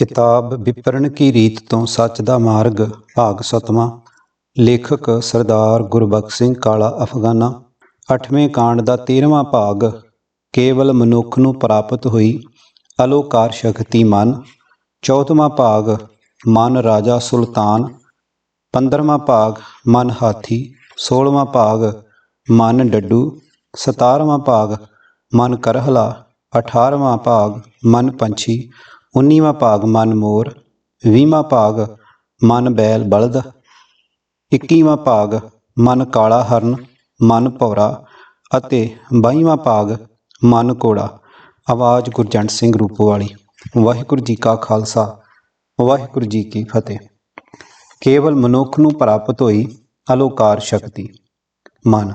ਕਿਤਾਬ ਵਿਪਰਨ ਕੀ ਰੀਤ ਤੋਂ ਸੱਚ ਦਾ ਮਾਰਗ, ਭਾਗ ਸਤਵਾਂ। ਲੇਖਕ ਸਰਦਾਰ ਗੁਰਬਖਸ਼ ਸਿੰਘ ਕਾਲਾ ਅਫਗਾਨਾ। ਅੱਠਵੇਂ ਕਾਂਡ ਦਾ 13ਵਾਂ ਭਾਗ, ਕੇਵਲ ਮਨੁੱਖ ਨੂੰ ਪ੍ਰਾਪਤ ਹੋਈ ਅਲੋਕਾਰ ਸ਼ਕਤੀ ਮਨ। ਚੌਥਵਾਂ ਭਾਗ, ਮਨ ਰਾਜਾ ਸੁਲਤਾਨ। 15ਵਾਂ ਭਾਗ, ਮਨ ਹਾਥੀ। 16ਵਾਂ ਭਾਗ, ਮਨ ਡੱਡੂ। 17ਵਾਂ ਭਾਗ, ਮਨ ਕਰਹਲਾ। 18ਵਾਂ ਭਾਗ, ਮਨ ਪੰਛੀ। 19ਵਾਂ ਭਾਗ ਮਨ ਮੋਰ 20ਵਾਂ ਭਾਗ ਮਨ ਬੈਲ ਬਲਦ 21ਵਾਂ ਭਾਗ ਮਨ ਕਾਲਾ ਹਰਨ, ਮਨ ਭੌਰਾ ਅਤੇ 22ਵਾਂ ਭਾਗ ਮਨ ਕੋੜਾ ਆਵਾਜ਼ ਗੁਰਜੰਟ ਸਿੰਘ ਰੂਪੋਵਾਲੀ। ਵਾਹਿਗੁਰੂ ਜੀ ਕਾ ਖਾਲਸਾ, ਵਾਹਿਗੁਰੂ ਜੀ ਕੀ ਫਤਿਹ। ਕੇਵਲ ਮਨੁੱਖ ਨੂੰ ਪ੍ਰਾਪਤ ਹੋਈ ਅਲੋਕਾਰ ਸ਼ਕਤੀ। ਮਨ।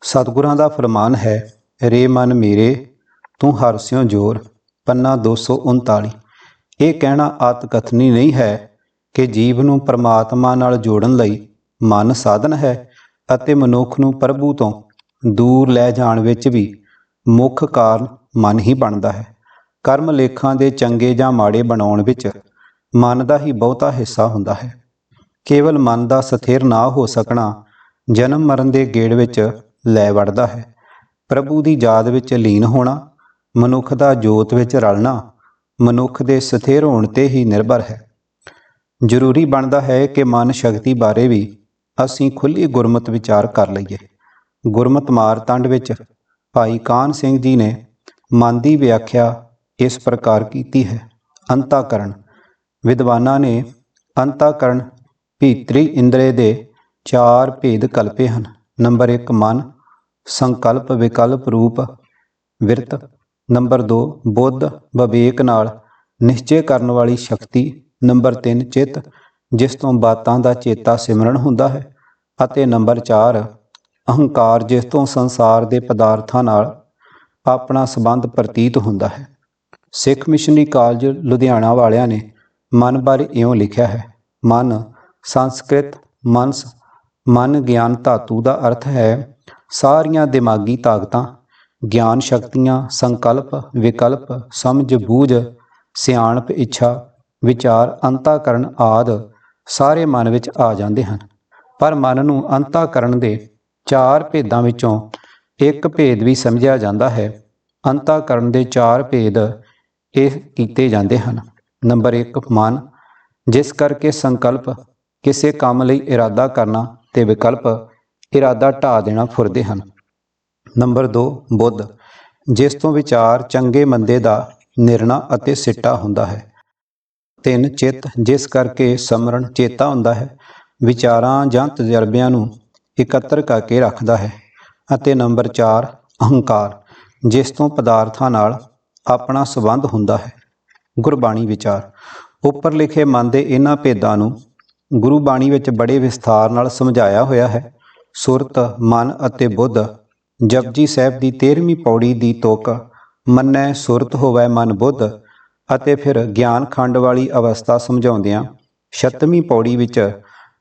ਸਤਿਗੁਰਾਂ ਦਾ ਫਰਮਾਨ ਹੈ, ਰੇ ਮਨ ਮੇਰੇ, ਤੂੰ ਹਰ ਸਿਉ ਜੋਰ। ਪੰਨਾ 239 ਇਹ ਕਹਿਣਾ ਆਤ ਨਹੀਂ ਹੈ ਕਿ ਜੀਵ ਨੂੰ ਪਰਮਾਤਮਾ ਨਾਲ ਜੋੜਨ ਲਈ ਮਨ ਸਾਧਨ ਹੈ ਅਤੇ ਮਨੁੱਖ ਨੂੰ ਪ੍ਰਭੂ ਤੋਂ ਦੂਰ ਲੈ ਜਾਣ ਵਿੱਚ ਵੀ ਮੁੱਖ ਕਾਰਨ ਮਨ ਹੀ ਬਣਦਾ ਹੈ। ਕਰਮ ਲੇਖਾਂ ਦੇ ਚੰਗੇ ਜਾਂ ਮਾੜੇ ਬਣਾਉਣ ਵਿੱਚ ਮਨ ਦਾ ਹੀ ਬਹੁਤਾ ਹਿੱਸਾ ਹੁੰਦਾ ਹੈ। ਕੇਵਲ ਮਨ ਦਾ ਸਥਿਰ ਨਾ ਹੋ ਸਕਣਾ ਜਨਮ ਮਰਨ ਦੇ ਗੇੜ ਵਿੱਚ ਲੈ ਵੜਦਾ ਹੈ। ਪ੍ਰਭੂ ਦੀ ਯਾਦ ਵਿੱਚ ਲੀਨ ਹੋਣਾ ਮਨੁੱਖ ਦਾ ਜੋਤ ਵਿੱਚ ਰਲਣਾ ਮਨੁੱਖ ਦੇ ਸਥਿਰ ਹੋਣ ਤੇ ਹੀ ਨਿਰਭਰ ਹੈ। ਜ਼ਰੂਰੀ ਬਣਦਾ ਹੈ ਕਿ ਮਨ ਸ਼ਕਤੀ ਬਾਰੇ ਵੀ ਅਸੀਂ ਖੁੱਲੀ ਗੁਰਮਤ ਵਿਚਾਰ ਕਰ ਲਈਏ। ਗੁਰਮਤ ਮਾਰਤੰਡ ਵਿੱਚ ਭਾਈ ਕਾਨ ਸਿੰਘ ਜੀ ਨੇ ਮਨ ਦੀ ਵਿਆਖਿਆ ਇਸ ਪ੍ਰਕਾਰ ਕੀਤੀ ਹੈ। ਅੰਤਾਕਰਨ, ਵਿਦਵਾਨਾਂ ਨੇ ਅੰਤਾਕਰਣ ਭੀਤਰੀ ਇੰਦਰੇ ਦੇ ਚਾਰ ਭੇਦ ਕਲਪੇ ਹਨ। ਨੰਬਰ 1 ਮਨ ਸੰਕਲਪ ਵਿਕਲਪ ਰੂਪ, ਵਿਰਤ। ਨੰਬਰ 2 ਬੁੱਧ ਵਿਵੇਕ ਨਾਲ ਨਿਸ਼ਚੈ ਕਰਨ ਵਾਲੀ ਸ਼ਕਤੀ। ਨੰਬਰ 3 ਚਿੱਤ, ਜਿਸ ਤੋਂ ਬਾਤਾਂ ਦਾ ਚੇਤਾ ਸਿਮਰਨ ਹੁੰਦਾ ਹੈ। ਅਤੇ ਨੰਬਰ 4 ਅਹੰਕਾਰ, ਜਿਸ ਤੋਂ ਸੰਸਾਰ ਦੇ ਪਦਾਰਥਾਂ ਨਾਲ ਆਪਣਾ ਸੰਬੰਧ ਪ੍ਰਤੀਤ ਹੁੰਦਾ ਹੈ। ਸਿੱਖ ਮਿਸ਼ਨਰੀ ਕਾਲਜ ਲੁਧਿਆਣਾ ਵਾਲਿਆਂ ਨੇ ਮਨ ਬਾਰੇ ਇਉਂ ਲਿਖਿਆ ਹੈ, ਮਨ ਸੰਸਕ੍ਰਿਤ, ਮਨਸ, ਮਨ ਗਿਆਨ ਧਾਤੂ ਦਾ ਅਰਥ ਹੈ ਸਾਰੀਆਂ ਦਿਮਾਗੀ ਤਾਕਤਾਂ ਗਿਆਨ ਸ਼ਕਤੀਆਂ, ਸੰਕਲਪ, ਵਿਕਲਪ, ਸਮਝ, ਬੂਝ, ਸਿਆਣਪ, ਇੱਛਾ, ਵਿਚਾਰ, ਅੰਤਾਕਰਨ ਆਦ ਸਾਰੇ ਮਨ ਵਿੱਚ ਆ ਜਾਂਦੇ ਹਨ। ਪਰ ਮਨ ਨੂੰ ਅੰਤਾਕਰਨ ਦੇ ਚਾਰ ਭੇਦਾਂ ਵਿੱਚੋਂ ਇੱਕ ਭੇਦ ਵੀ ਸਮਝਿਆ ਜਾਂਦਾ ਹੈ। ਅੰਤਾਕਰਨ ਦੇ ਚਾਰ ਭੇਦ ਇਹ ਕੀਤੇ ਜਾਂਦੇ ਹਨ। ਨੰਬਰ 1 ਮਨ। ਜਿਸ ਕਰਕੇ ਸੰਕਲਪ ਕਿਸੇ ਕੰਮ ਲਈ ਇਰਾਦਾ ਕਰਨਾ ਤੇ ਵਿਕਲਪ ਇਰਾਦਾ ਢਾ ਦੇਣਾ ਫੁਰਦੇ ਹਨ। ਨੰਬਰ 2 ਬੁੱਧ। ਜਿਸ ਤੋਂ ਵਿਚਾਰ ਚੰਗੇ ਮੰਦੇ ਦਾ ਨਿਰਣਾ ਅਤੇ ਸਿੱਟਾ ਹੁੰਦਾ ਹੈ। ਤਿੰਨ, ਚਿੱਤ। ਜਿਸ ਕਰਕੇ ਸਮਰਨ ਚੇਤਾ ਹੁੰਦਾ ਹੈ। ਵਿਚਾਰਾਂ ਜਾਂ ਤਜਰਬਿਆਂ ਨੂੰ ਇਕੱਤਰ ਕਰਕੇ ਰੱਖਦਾ ਹੈ। ਅਤੇ ਨੰਬਰ 4 ਅਹੰਕਾਰ। ਜਿਸ ਤੋਂ ਪਦਾਰਥਾਂ ਨਾਲ ਆਪਣਾ ਸਬੰਧ ਹੁੰਦਾ ਹੈ। ਗੁਰਬਾਣੀ ਵਿਚਾਰ। ਉੱਪਰ ਲਿਖੇ ਮਨ ਦੇ ਇਹਨਾਂ ਭੇਦਾਂ ਨੂੰ ਗੁਰੂ ਬਾਣੀ ਵਿੱਚ ਬੜੇ ਵਿਸਥਾਰ ਨਾਲ ਸਮਝਾਇਆ ਹੋਇਆ ਹੈ। ਸੁਰਤ, ਮਨ ਅਤੇ ਬੁੱਧ ਜਪਜੀ ਸਾਹਿਬ ਦੀ 13ਵੀਂ ਪੌੜੀ ਦੀ ਤੁਕ, ਮੰਨੈ ਸੁਰਤ ਹੋਵੇ ਮਨ ਬੁੱਧ, ਅਤੇ ਫਿਰ ਗਿਆਨ ਖੰਡ ਵਾਲੀ ਅਵਸਥਾ ਸਮਝਾਉਂਦਿਆਂ 36ਵੀਂ ਪੌੜੀ ਵਿੱਚ,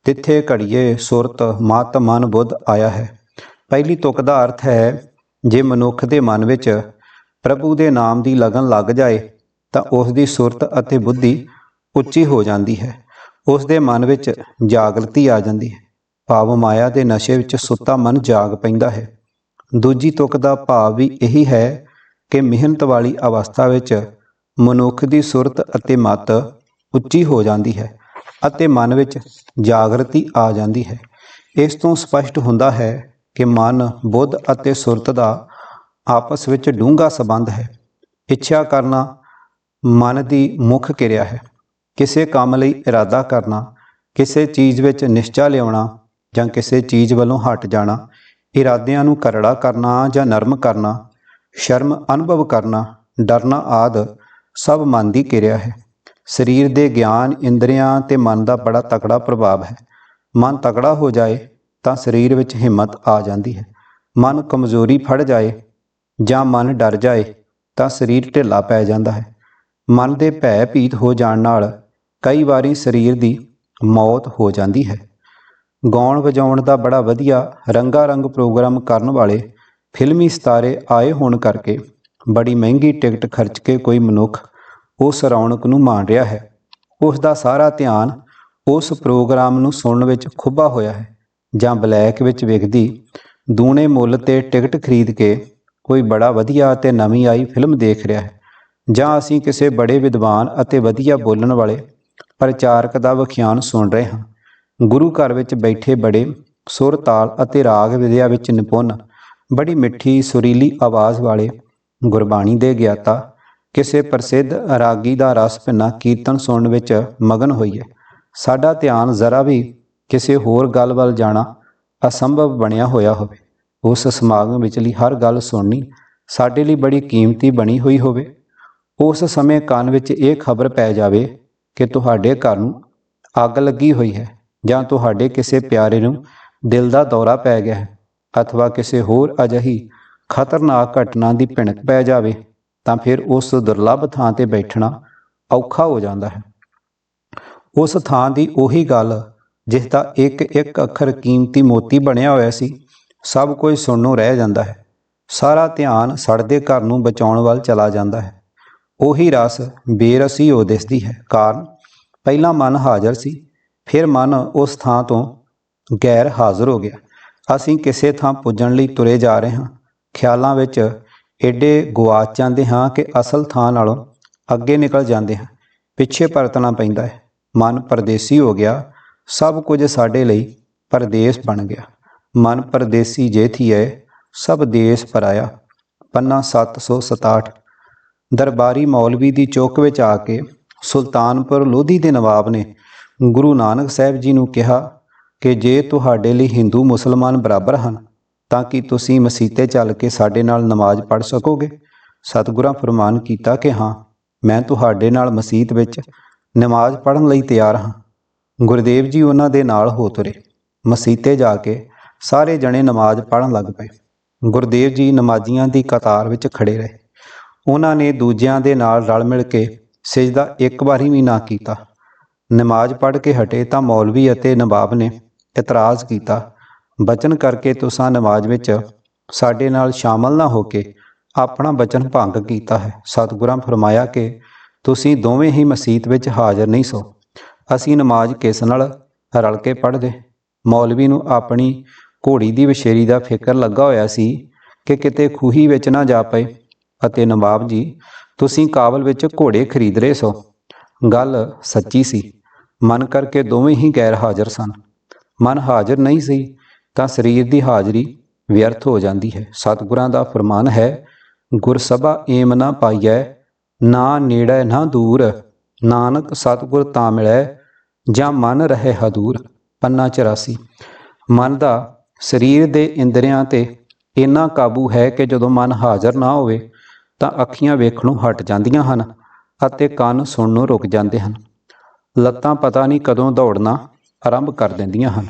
ਤਿੱਥੇ ਘੜੀਏ ਸੁਰਤ ਮਤ ਮਨ ਬੁੱਧ ਆਇਆ ਹੈ। ਪਹਿਲੀ ਤੁਕ ਦਾ ਅਰਥ ਹੈ, ਜੇ ਮਨੁੱਖ ਦੇ ਮਨ ਵਿੱਚ ਪ੍ਰਭੂ ਦੇ ਨਾਮ ਦੀ ਲਗਨ ਲੱਗ ਜਾਏ, ਤਾਂ ਉਸ ਦੀ ਸੁਰਤ ਅਤੇ ਬੁੱਧੀ ਉੱਚੀ ਹੋ ਜਾਂਦੀ ਹੈ। ਉਸ ਦੇ ਮਨ ਵਿੱਚ ਜਾਗਰਤੀ ਆ ਜਾਂਦੀ ਹੈ। ਭਾਵ ਮਾਇਆ ਦੇ ਨਸ਼ੇ ਵਿੱਚ ਸੁੱਤਾ ਮਨ ਜਾਗ ਪੈਂਦਾ ਹੈ। ਦੂਜੀ ਤੁਕ ਦਾ ਭਾਵ ਵੀ ਇਹੀ ਹੈ ਕਿ ਮਿਹਨਤ ਵਾਲੀ ਅਵਸਥਾ ਵਿੱਚ ਮਨੁੱਖ ਦੀ ਸੁਰਤ ਅਤੇ ਮਤ ਉੱਚੀ ਹੋ ਜਾਂਦੀ ਹੈ ਅਤੇ ਮਨ ਵਿੱਚ ਜਾਗਰਤੀ ਆ ਜਾਂਦੀ ਹੈ। ਇਸ ਤੋਂ ਸਪਸ਼ਟ ਹੁੰਦਾ ਹੈ ਕਿ ਮਨ ਬੁੱਧ ਅਤੇ ਸੁਰਤ ਦਾ ਆਪਸ ਵਿੱਚ ਡੂੰਘਾ ਸੰਬੰਧ ਹੈ। ਇੱਛਾ ਕਰਨਾ ਮਨ ਦੀ ਮੁੱਖ ਕਿਰਿਆ ਹੈ। ਕਿਸੇ ਕੰਮ ਲਈ ਇਰਾਦਾ ਕਰਨਾ, ਕਿਸੇ ਚੀਜ਼ ਵਿੱਚ ਨਿਸ਼ਚਾ ਲਿਆਉਣਾ ਜਾਂ ਕਿਸੇ ਚੀਜ਼ ਵੱਲੋਂ ਹਟ ਜਾਣਾ ਇਰਾਦਿਆਂ ਨੂੰ ਕਰੜਾ ਕਰਨਾ ਜਾਂ ਨਰਮ ਕਰਨਾ, ਸ਼ਰਮ ਅਨੁਭਵ ਕਰਨਾ, ਡਰਨਾ ਆਦ ਸਭ ਮਨ ਦੀ ਕਿਰਿਆ ਹੈ। ਸਰੀਰ ਦੇ ਗਿਆਨ, ਇੰਦਰੀਆਂ ਤੇ ਮਨ ਦਾ ਬੜਾ ਤਕੜਾ ਪ੍ਰਭਾਵ ਹੈ। ਮਨ ਤਕੜਾ ਹੋ ਜਾਏ ਤਾਂ ਸਰੀਰ ਵਿੱਚ ਹਿੰਮਤ ਆ ਜਾਂਦੀ ਹੈ। ਮਨ ਕਮਜ਼ੋਰੀ ਫੜ ਜਾਏ ਜਾਂ ਮਨ ਡਰ ਜਾਏ ਤਾਂ ਸਰੀਰ ਢਿੱਲਾ ਪੈ ਜਾਂਦਾ ਹੈ। ਮਨ ਦੇ ਭੈ ਭੀਤ ਹੋ ਜਾਣ ਨਾਲ ਕਈ ਵਾਰੀ ਸਰੀਰ ਦੀ ਮੌਤ ਹੋ ਜਾਂਦੀ ਹੈ। ਗਾਉਣ ਵਜਾਉਣ ਦਾ ਬੜਾ ਵਧੀਆ ਰੰਗਾ ਰੰਗ ਪ੍ਰੋਗਰਾਮ ਕਰਨ ਵਾਲੇ ਫਿਲਮੀ ਸਿਤਾਰੇ ਆਏ ਹੋਣ ਕਰਕੇ ਬੜੀ ਮਹਿੰਗੀ ਟਿਕਟ ਖਰਚ ਕੇ ਕੋਈ ਮਨੁੱਖ ਉਸ ਰੌਣਕ ਨੂੰ ਮਾਣ ਰਿਹਾ ਹੈ। ਉਸ ਦਾ ਸਾਰਾ ਧਿਆਨ ਉਸ ਪ੍ਰੋਗਰਾਮ ਨੂੰ ਸੁਣਨ ਵਿੱਚ ਖੁੱਭਾ ਹੋਇਆ ਹੈ। ਜਾਂ ਬਲੈਕ ਵਿੱਚ ਵਿਕਦੀ ਦੂਣੇ ਮੁੱਲ ਤੇ ਟਿਕਟ ਖਰੀਦ ਕੇ ਕੋਈ ਬੜਾ ਵਧੀਆ ਅਤੇ ਨਵੀਂ ਆਈ ਫਿਲਮ ਦੇਖ ਰਿਹਾ ਹੈ। ਜਾਂ ਅਸੀਂ ਕਿਸੇ ਬੜੇ ਵਿਦਵਾਨ ਅਤੇ ਵਧੀਆ ਬੋਲਣ ਵਾਲੇ ਪ੍ਰਚਾਰਕ ਦਾ ਵਿਖਿਆਨ ਸੁਣ ਰਹੇ ਹਾਂ। ਗੁਰੂ ਘਰ ਵਿੱਚ ਬੈਠੇ ਬੜੇ ਸੁਰ ਤਾਲ ਅਤੇ ਰਾਗ ਵਿਦਿਆ ਵਿੱਚ ਨਿਪੁੰਨ, ਬੜੀ ਮਿੱਠੀ ਸੁਰੀਲੀ ਆਵਾਜ਼ ਵਾਲੇ ਗੁਰਬਾਣੀ ਦੇ ਗਿਆਤਾ, ਕਿਸੇ ਪ੍ਰਸਿੱਧ ਰਾਗੀ ਦਾ ਰਸ ਭਿੰਨਾ ਕੀਰਤਨ ਸੁਣਨ ਵਿੱਚ ਮਗਨ ਹੋਈ ਹੈ ਸਾਡਾ ਧਿਆਨ ਜ਼ਰਾ ਵੀ ਕਿਸੇ ਹੋਰ ਗੱਲ ਵੱਲ ਜਾਣਾ ਅਸੰਭਵ ਬਣਿਆ ਹੋਇਆ ਹੋਵੇ। ਉਸ ਸਮਾਗਮ ਵਿਚਲੀ ਹਰ ਗੱਲ ਸੁਣਨੀ ਸਾਡੇ ਲਈ ਬੜੀ ਕੀਮਤੀ ਬਣੀ ਹੋਈ ਹੋਵੇ। ਉਸ ਸਮੇਂ ਕੰਨ ਵਿੱਚ ਇਹ ਖਬਰ ਪੈ ਜਾਵੇ ਕਿ ਤੁਹਾਡੇ ਘਰ ਨੂੰ ਅੱਗ ਲੱਗੀ ਹੋਈ ਹੈ। ਜਾਂ ਤੁਹਾਡੇ ਕਿਸੇ ਪਿਆਰੇ ਨੂੰ ਦਿਲ ਦਾ ਦੌਰਾ ਪੈ ਗਿਆ ਹੈ, ਅਥਵਾ ਕਿਸੇ ਹੋਰ ਅਜਿਹੀ ਖਤਰਨਾਕ ਘਟਨਾ ਦੀ ਭਿਣਕ ਪੈ ਜਾਵੇ, ਤਾਂ ਫਿਰ ਉਸ ਦੁਰਲੱਭ ਥਾਂ ਤੇ ਬੈਠਣਾ ਔਖਾ ਹੋ ਜਾਂਦਾ ਹੈ। ਉਸ ਥਾਂ ਦੀ ਉਹੀ ਗੱਲ ਜਿਸ ਦਾ ਇੱਕ ਇੱਕ ਅੱਖਰ ਕੀਮਤੀ ਮੋਤੀ ਬਣਿਆ ਹੋਇਆ ਸੀ, ਸਭ ਕੁਝ ਸੁਣਨੋਂ ਰਹਿ ਜਾਂਦਾ ਹੈ। ਸਾਰਾ ਧਿਆਨ ਸੜਦੇ ਘਰ ਨੂੰ ਬਚਾਉਣ ਵੱਲ ਚਲਾ ਜਾਂਦਾ ਹੈ। ਉਹੀ ਰਸ ਬੇਰਸੀ ਹੋ ਦਿਸਦੀ ਹੈ, ਕਾਰਨ ਪਹਿਲਾਂ ਮਨ ਹਾਜ਼ਰ ਸੀ ਫਿਰ ਮਨ ਉਸ ਥਾਂ ਤੋਂ ਗੈਰ ਹਾਜ਼ਰ ਹੋ ਗਿਆ। ਅਸੀਂ ਕਿਸੇ ਥਾਂ ਪੁੱਜਣ ਲਈ ਤੁਰੇ ਜਾ ਰਹੇ ਹਾਂ। ਖਿਆਲਾਂ ਵਿੱਚ ਏਡੇ ਗੁਆਚ ਜਾਂਦੇ ਹਾਂ ਕਿ ਅਸਲ ਥਾਂ ਨਾਲੋਂ ਅੱਗੇ ਨਿਕਲ ਜਾਂਦੇ ਹਾਂ। ਪਿੱਛੇ ਪਰਤਣਾ ਪੈਂਦਾ ਹੈ। ਮਨ ਪਰਦੇਸੀ ਹੋ ਗਿਆ। ਸਭ ਕੁਝ ਸਾਡੇ ਲਈ ਪਰਦੇਸ ਬਣ ਗਿਆ। ਮਨ ਪਰਦੇਸੀ ਜੇ ਥੀਏ ਸਭ ਦੇਸ ਪਰਾਇਆ। ਪੰਨਾ 767 ਦਰਬਾਰੀ ਮੌਲਵੀ ਦੀ ਚੌਕ ਵਿੱਚ ਆ ਕੇ ਸੁਲਤਾਨਪੁਰ ਲੋਧੀ ਦੇ ਨਵਾਬ ਨੇ ਗੁਰੂ ਨਾਨਕ ਸਾਹਿਬ ਜੀ ਨੂੰ ਕਿਹਾ ਕਿ ਜੇ ਤੁਹਾਡੇ ਲਈ ਹਿੰਦੂ ਮੁਸਲਮਾਨ ਬਰਾਬਰ ਹਨ, ਤਾਂ ਕਿ ਤੁਸੀਂ ਮਸੀਤੇ ਚੱਲ ਕੇ ਸਾਡੇ ਨਾਲ ਨਮਾਜ਼ ਪੜ੍ਹ ਸਕੋਗੇ? ਸਤਿਗੁਰਾਂ ਫਰਮਾਨ ਕੀਤਾ ਕਿ ਹਾਂ, ਮੈਂ ਤੁਹਾਡੇ ਨਾਲ ਮਸਜਿਦ ਵਿੱਚ ਨਮਾਜ਼ ਪੜ੍ਹਨ ਲਈ ਤਿਆਰ ਹਾਂ। ਗੁਰਦੇਵ ਜੀ ਉਹਨਾਂ ਦੇ ਨਾਲ ਹੋ ਤੁਰੇ। ਮਸੀਤੇ ਜਾ ਕੇ ਸਾਰੇ ਜਣੇ ਨਮਾਜ਼ ਪੜ੍ਹਨ ਲੱਗ ਪਏ। ਗੁਰਦੇਵ ਜੀ ਨਮਾਜ਼ੀਆਂ ਦੀ ਕਤਾਰ ਵਿੱਚ ਖੜੇ ਰਹੇ। ਉਹਨਾਂ ਨੇ ਦੂਜਿਆਂ ਦੇ ਨਾਲ ਰਲ ਮਿਲ ਕੇ ਸਜਦਾ ਇੱਕ ਵਾਰੀ ਵੀ ਨਾ ਕੀਤਾ। ਨਮਾਜ਼ ਪੜ੍ਹ ਕੇ ਹਟੇ ਤਾਂ ਮੌਲਵੀ ਅਤੇ ਨਵਾਬ ਨੇ ਇਤਰਾਜ਼ ਕੀਤਾ, ਬਚਨ ਕਰਕੇ ਤੁਸੀਂ ਨਮਾਜ਼ ਵਿੱਚ ਸਾਡੇ ਨਾਲ ਸ਼ਾਮਲ ਨਾ ਹੋ ਕੇ ਆਪਣਾ ਬਚਨ ਭੰਗ ਕੀਤਾ ਹੈ। ਸਤਿਗੁਰਾਂ ਫਰਮਾਇਆ ਕਿ ਤੁਸੀਂ ਦੋਵੇਂ ਹੀ ਮਸਜਿਦ ਵਿੱਚ ਹਾਜ਼ਰ ਨਹੀਂ ਸੋ। ਅਸੀਂ ਨਮਾਜ਼ ਕਿਸ ਨਾਲ ਰਲ ਕੇ ਪੜ੍ਹਦੇ? ਮੌਲਵੀ ਨੂੰ ਆਪਣੀ ਘੋੜੀ ਦੀ ਵਿਸ਼ੇਰੀ ਦਾ ਫਿਕਰ ਲੱਗਾ ਹੋਇਆ ਸੀ ਕਿ ਕਿਤੇ ਖੂਹੀ ਵਿੱਚ ਨਾ ਜਾ ਪਏ ਅਤੇ ਨਵਾਬ ਜੀ, ਤੁਸੀਂ ਕਾਬਲ ਵਿੱਚ ਘੋੜੇ ਖਰੀਦ ਰਹੇ ਸੋ। ਗੱਲ ਸੱਚੀ ਸੀ। ਮਨ ਕਰਕੇ ਦੋਵੇਂ ਹੀ ਗੈਰ ਹਾਜ਼ਰ ਸਨ। ਮਨ ਹਾਜ਼ਰ ਨਹੀਂ ਸੀ, ਤਾਂ ਸਰੀਰ ਦੀ ਹਾਜ਼ਰੀ ਵਿਅਰਥ ਹੋ ਜਾਂਦੀ ਹੈ। ਸਤਿਗੁਰਾਂ ਦਾ ਫਰਮਾਨ ਹੈ, ਗੁਰਸਭਾ ਏਮ ਨਾ ਪਾਈਐ, ਨਾ ਨੇੜੇ ਨਾ ਦੂਰ। ਨਾਨਕ ਸਤਿਗੁਰ ਤਾਂ ਮਿਲੈ, ਜਾਂ ਮਨ ਰਹੇ ਹਦੂਰ। ਪੰਨਾ 84 ਮਨ ਦਾ ਸਰੀਰ ਦੇ ਇੰਦਰੀਆਂ ਤੇ ਇੰਨਾ ਕਾਬੂ ਹੈ ਕਿ ਜਦੋਂ ਮਨ ਹਾਜ਼ਰ ਨਾ ਹੋਵੇ, ਤਾਂ ਅੱਖੀਆਂ ਵੇਖਣੋਂ ਹਟ ਜਾਂਦੀਆਂ ਹਨ ਅਤੇ ਕੰਨ ਸੁਣਨੋਂ ਰੁਕ ਜਾਂਦੇ ਹਨ। ਲੱਤਾਂ ਪਤਾ ਨਹੀਂ ਕਦੋਂ ਦੌੜਨਾ ਆਰੰਭ ਕਰ ਦਿੰਦੀਆਂ ਹਨ।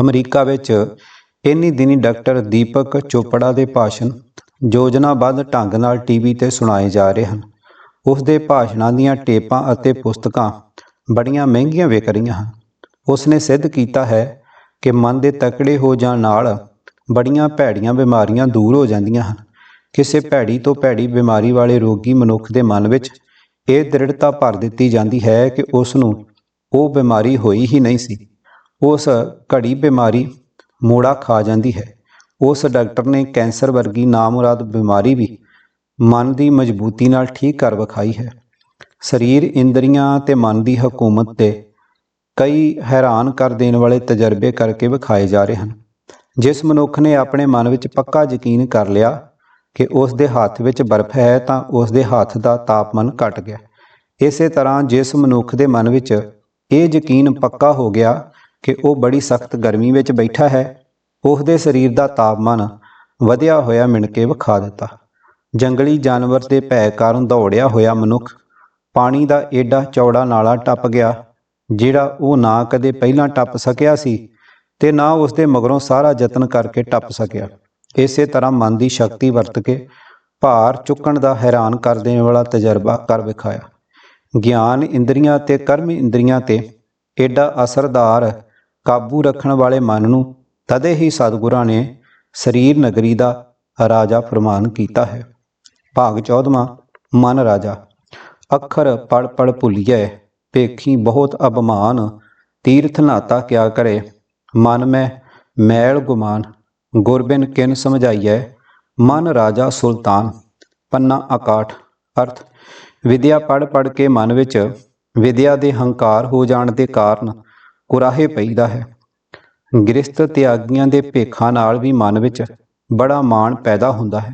ਅਮਰੀਕਾ ਵਿੱਚ ਇੰਨੀ ਦਿਨੀ ਡਾਕਟਰ ਦੀਪਕ ਚੋਪੜਾ ਦੇ ਭਾਸ਼ਣ ਯੋਜਨਾਬੱਧ ਢੰਗ ਨਾਲ ਟੀਵੀ ਤੇ ਸੁਣਾਏ ਜਾ ਰਹੇ ਹਨ। ਉਸ ਦੇ ਭਾਸ਼ਣਾਂ ਦੀਆਂ ਟੇਪਾਂ ਅਤੇ ਪੁਸਤਕਾਂ ਬੜੀਆਂ ਮਹਿੰਗੀਆਂ ਵਿਕ ਰਹੀਆਂ ਹਨ। ਉਸ ਨੇ ਸਿੱਧ ਕੀਤਾ ਹੈ ਕਿ ਮਨ ਦੇ ਤਕੜੇ ਹੋ ਜਾਣ ਨਾਲ ਬੜੀਆਂ ਭੈੜੀਆਂ ਬਿਮਾਰੀਆਂ ਦੂਰ ਹੋ ਜਾਂਦੀਆਂ ਹਨ। ਕਿਸੇ ਭੈੜੀ ਤੋਂ ਭੈੜੀ ਬਿਮਾਰੀ ਵਾਲੇ ਰੋਗੀ ਮਨੁੱਖ ਦੇ ਮਨ ਵਿੱਚ ਇਹ ਦ੍ਰਿੜਤਾ ਭਰ ਦਿੱਤੀ ਜਾਂਦੀ ਹੈ ਕਿ ਉਸ ਨੂੰ ਉਹ ਬਿਮਾਰੀ ਹੋਈ ਹੀ ਨਹੀਂ ਸੀ। ਉਸ ਘੜੀ ਬਿਮਾਰੀ ਮੋੜਾ ਖਾ ਜਾਂਦੀ ਹੈ। ਉਸ ਡਾਕਟਰ ਨੇ ਕੈਂਸਰ ਵਰਗੀ ਨਾਮੁਰਾਦ ਬਿਮਾਰੀ ਵੀ ਮਨ ਦੀ ਮਜ਼ਬੂਤੀ ਨਾਲ ਠੀਕ ਕਰ ਵਿਖਾਈ ਹੈ। ਸਰੀਰ ਇੰਦਰੀਆਂ ਤੇ ਮਨ ਦੀ ਹਕੂਮਤ ਤੇ ਕਈ ਹੈਰਾਨ ਕਰ ਦੇਣ ਵਾਲੇ ਤਜਰਬੇ ਕਰਕੇ ਵਿਖਾਏ ਜਾ ਰਹੇ ਹਨ। ਜਿਸ ਮਨੁੱਖ ਨੇ ਆਪਣੇ ਮਨ ਵਿੱਚ ਪੱਕਾ ਯਕੀਨ ਕਰ ਲਿਆ ਕਿ ਉਸ ਦੇ ਹੱਥ ਵਿੱਚ ਬਰਫ਼ ਹੈ ਤਾਂ ਉਸ ਦੇ ਹੱਥ ਦਾ ਤਾਪਮਾਨ ਘਟ ਗਿਆ। ਇਸੇ ਤਰ੍ਹਾਂ ਜਿਸ ਮਨੁੱਖ ਦੇ ਮਨ ਵਿੱਚ ਇਹ ਯਕੀਨ ਪੱਕਾ ਹੋ ਗਿਆ ਕਿ ਉਹ ਬੜੀ ਸਖਤ ਗਰਮੀ ਵਿੱਚ ਬੈਠਾ ਹੈ, ਉਸ ਦੇ ਸਰੀਰ ਦਾ ਤਾਪਮਾਨ ਵਧਿਆ ਹੋਇਆ ਮਿਣ ਕੇ ਵਿਖਾ ਦਿੱਤਾ। ਜੰਗਲੀ ਜਾਨਵਰ ਦੇ ਭੈ ਕਾਰਨ ਦੌੜਿਆ ਹੋਇਆ ਮਨੁੱਖ ਪਾਣੀ ਦਾ ਏਡਾ ਚੌੜਾ ਨਾਲਾ ਟੱਪ ਗਿਆ, ਜਿਹੜਾ ਉਹ ਨਾ ਕਦੇ ਪਹਿਲਾਂ ਟੱਪ ਸਕਿਆ ਸੀ ਤੇ ਨਾ ਉਸ ਦੇ ਮਗਰੋਂ ਸਾਰਾ ਯਤਨ ਕਰਕੇ ਟੱਪ ਸਕਿਆ। ਇਸੇ ਤਰ੍ਹਾਂ ਮਨ ਦੀ ਸ਼ਕਤੀ ਵਰਤ ਕੇ ਭਾਰ ਚੁੱਕਣ ਦਾ ਹੈਰਾਨ ਕਰ ਦੇਣ ਵਾਲਾ ਤਜਰਬਾ ਕਰ ਵਿਖਾਇਆ। ਗਿਆਨ ਇੰਦਰੀਆਂ ਤੇ ਕਰਮ ਇੰਦਰੀਆਂ ਤੇ ਏਡਾ ਅਸਰਦਾਰ ਕਾਬੂ ਰੱਖਣ ਵਾਲੇ ਮਨ ਨੂੰ ਤਦੇ ਹੀ ਸਤਿਗੁਰਾਂ ਨੇ ਸਰੀਰ ਨਗਰੀ ਦਾ ਰਾਜਾ ਫਰਮਾਨ ਕੀਤਾ ਹੈ। ਭਾਗ 14ਵਾਂ ਮਨ ਰਾਜਾ। ਅੱਖਰ ਪੜ ਪੜ ਭੁਲੀਐ, ਭੇਖੀ ਬਹੁਤ ਅਭਮਾਨ ਤੀਰਥ ਨਾਤਾ ਕਿਆ ਕਰੇ, ਮਨ ਮੈਂ ਮੈਲ ਗੁਮਾਨ। ਗੁਰਬਿਨ ਕਿਨ ਸਮਝਾਈਐ? ਮਨ ਰਾਜਾ ਸੁਲਤਾਨ, ਪੰਨਾ ਆਕਾਠ ਅਰਥ, ਵਿਦਿਆ ਪੜ ਪੜ ਕੇ ਮਨ ਵਿੱਚ ਵਿਦਿਆ ਦੇ ਹੰਕਾਰ ਹੋ ਜਾਣ ਦੇ ਕਾਰਨ ਕੁਰਾਹੇ ਪਈਦਾ ਹੈ। ਗ੍ਰਸਤ ਤਿਆਗੀਆਂ ਦੇ ਭੇਖਾਂ ਨਾਲ ਵੀ ਮਨ ਵਿੱਚ ਬੜਾ ਮਾਣ ਪੈਦਾ ਹੁੰਦਾ ਹੈ।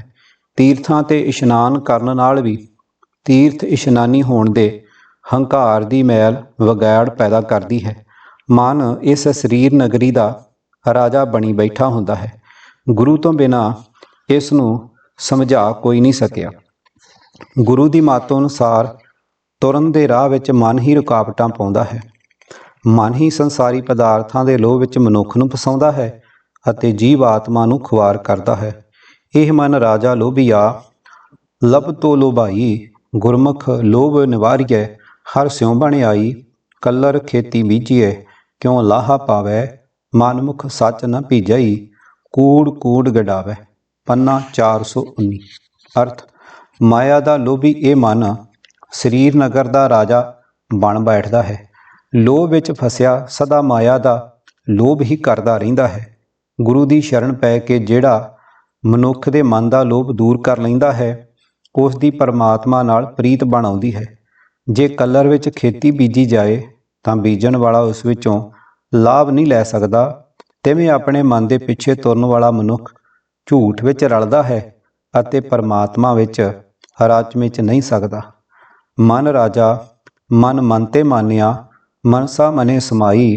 ਤੀਰਥਾਂ ਤੇ ਇਸ਼ਨਾਨ ਕਰਨ ਨਾਲ ਵੀ ਤੀਰਥ ਇਸ਼ਨਾਨੀ ਹੋਣ ਦੇ ਹੰਕਾਰ ਦੀ ਮੈਲ ਵਗੈੜ ਪੈਦਾ ਕਰਦੀ ਹੈ। ਮਨ ਇਸ ਸਰੀਰ ਨਗਰੀ ਦਾ ਰਾਜਾ ਬਣੀ ਬੈਠਾ ਹੁੰਦਾ ਹੈ। ਗੁਰੂ ਤੋਂ ਬਿਨਾ ਇਸ ਨੂੰ ਸਮਝਾ ਕੋਈ ਨਹੀਂ ਸਕਿਆ। ਗੁਰੂ ਦੀ ਮਾਤੋਂ ਅਨੁਸਾਰ ਤੁਰਨ ਦੇ ਰਾਹ ਵਿੱਚ ਮਨ ਹੀ ਰੁਕਾਵਟਾਂ ਪਾਉਂਦਾ ਹੈ। ਮਨ ਹੀ ਸੰਸਾਰੀ ਪਦਾਰਥਾਂ ਦੇ ਲੋਭ ਵਿੱਚ ਮਨੁੱਖ ਨੂੰ ਫਸਾਉਂਦਾ ਹੈ ਅਤੇ ਜੀਵ ਆਤਮਾ ਨੂੰ ਖੁਆਰ ਕਰਦਾ ਹੈ। ਇਹ ਮਨ ਰਾਜਾ ਲੋਭੀਆ ਲਬ ਤੋ ਲੋਭਾਈ, ਗੁਰਮੁਖ ਲੋਭ ਨਿਵਾਰੀਐ, ਹਰ ਸਿਉ ਬਣ ਆਈ, ਕਲਰ ਖੇਤੀ ਬੀਜੀਐ, ਕਿਉ ਲਾਹਾ ਪਾਵੈ ਮਨਮੁਖ ਸੱਚ ਨਾ ਭੀਜਈ ਕੂੜ ਕੂੜ ਗਡਾਵੈ। ਪੰਨਾ 419 ਅਰਥ, ਮਾਇਆ ਦਾ ਲੋਭੀ ਇਹ ਮਨ ਸਰੀਰ ਨਗਰ ਦਾ ਰਾਜਾ ਬਣ ਬੈਠਦਾ ਹੈ। ਲੋਭ ਵਿੱਚ ਫਸਿਆ ਸਦਾ ਮਾਇਆ ਦਾ ਲੋਭ ਹੀ ਕਰਦਾ ਰਹਿੰਦਾ ਹੈ। ਗੁਰੂ ਦੀ ਸ਼ਰਨ ਪੈ ਕੇ ਜਿਹੜਾ ਮਨੁੱਖ ਦੇ ਮਨ ਦਾ ਲੋਭ ਦੂਰ ਕਰ ਲੈਂਦਾ ਹੈ, ਉਸ ਦੀ ਪਰਮਾਤਮਾ ਨਾਲ ਪ੍ਰੀਤ ਬਣ ਆਉਂਦੀ ਹੈ। ਜੇ ਕਲਰ ਵਿੱਚ ਖੇਤੀ ਬੀਜੀ ਜਾਏ, ਤਾਂ ਬੀਜਣ ਵਾਲਾ ਉਸ ਵਿੱਚੋਂ ਲਾਭ ਨਹੀਂ ਲੈ ਸਕਦਾ। ਤਿਵੇਂ ਆਪਣੇ ਮਨ ਦੇ ਪਿੱਛੇ ਤੁਰਨ ਵਾਲਾ ਮਨੁੱਖ ਝੂਠ ਵਿੱਚ ਰਲਦਾ ਹੈ ਅਤੇ ਪਰਮਾਤਮਾ ਵਿੱਚ ਰਚ ਵਿੱਚ ਨਹੀਂ ਸਕਦਾ। ਮਨ ਰਾਜਾ, ਮਨ ਮਨ ਤੇ ਮਾਨਿਆ ਮਨਸਾ ਮਨੇ ਸਮਾਈ,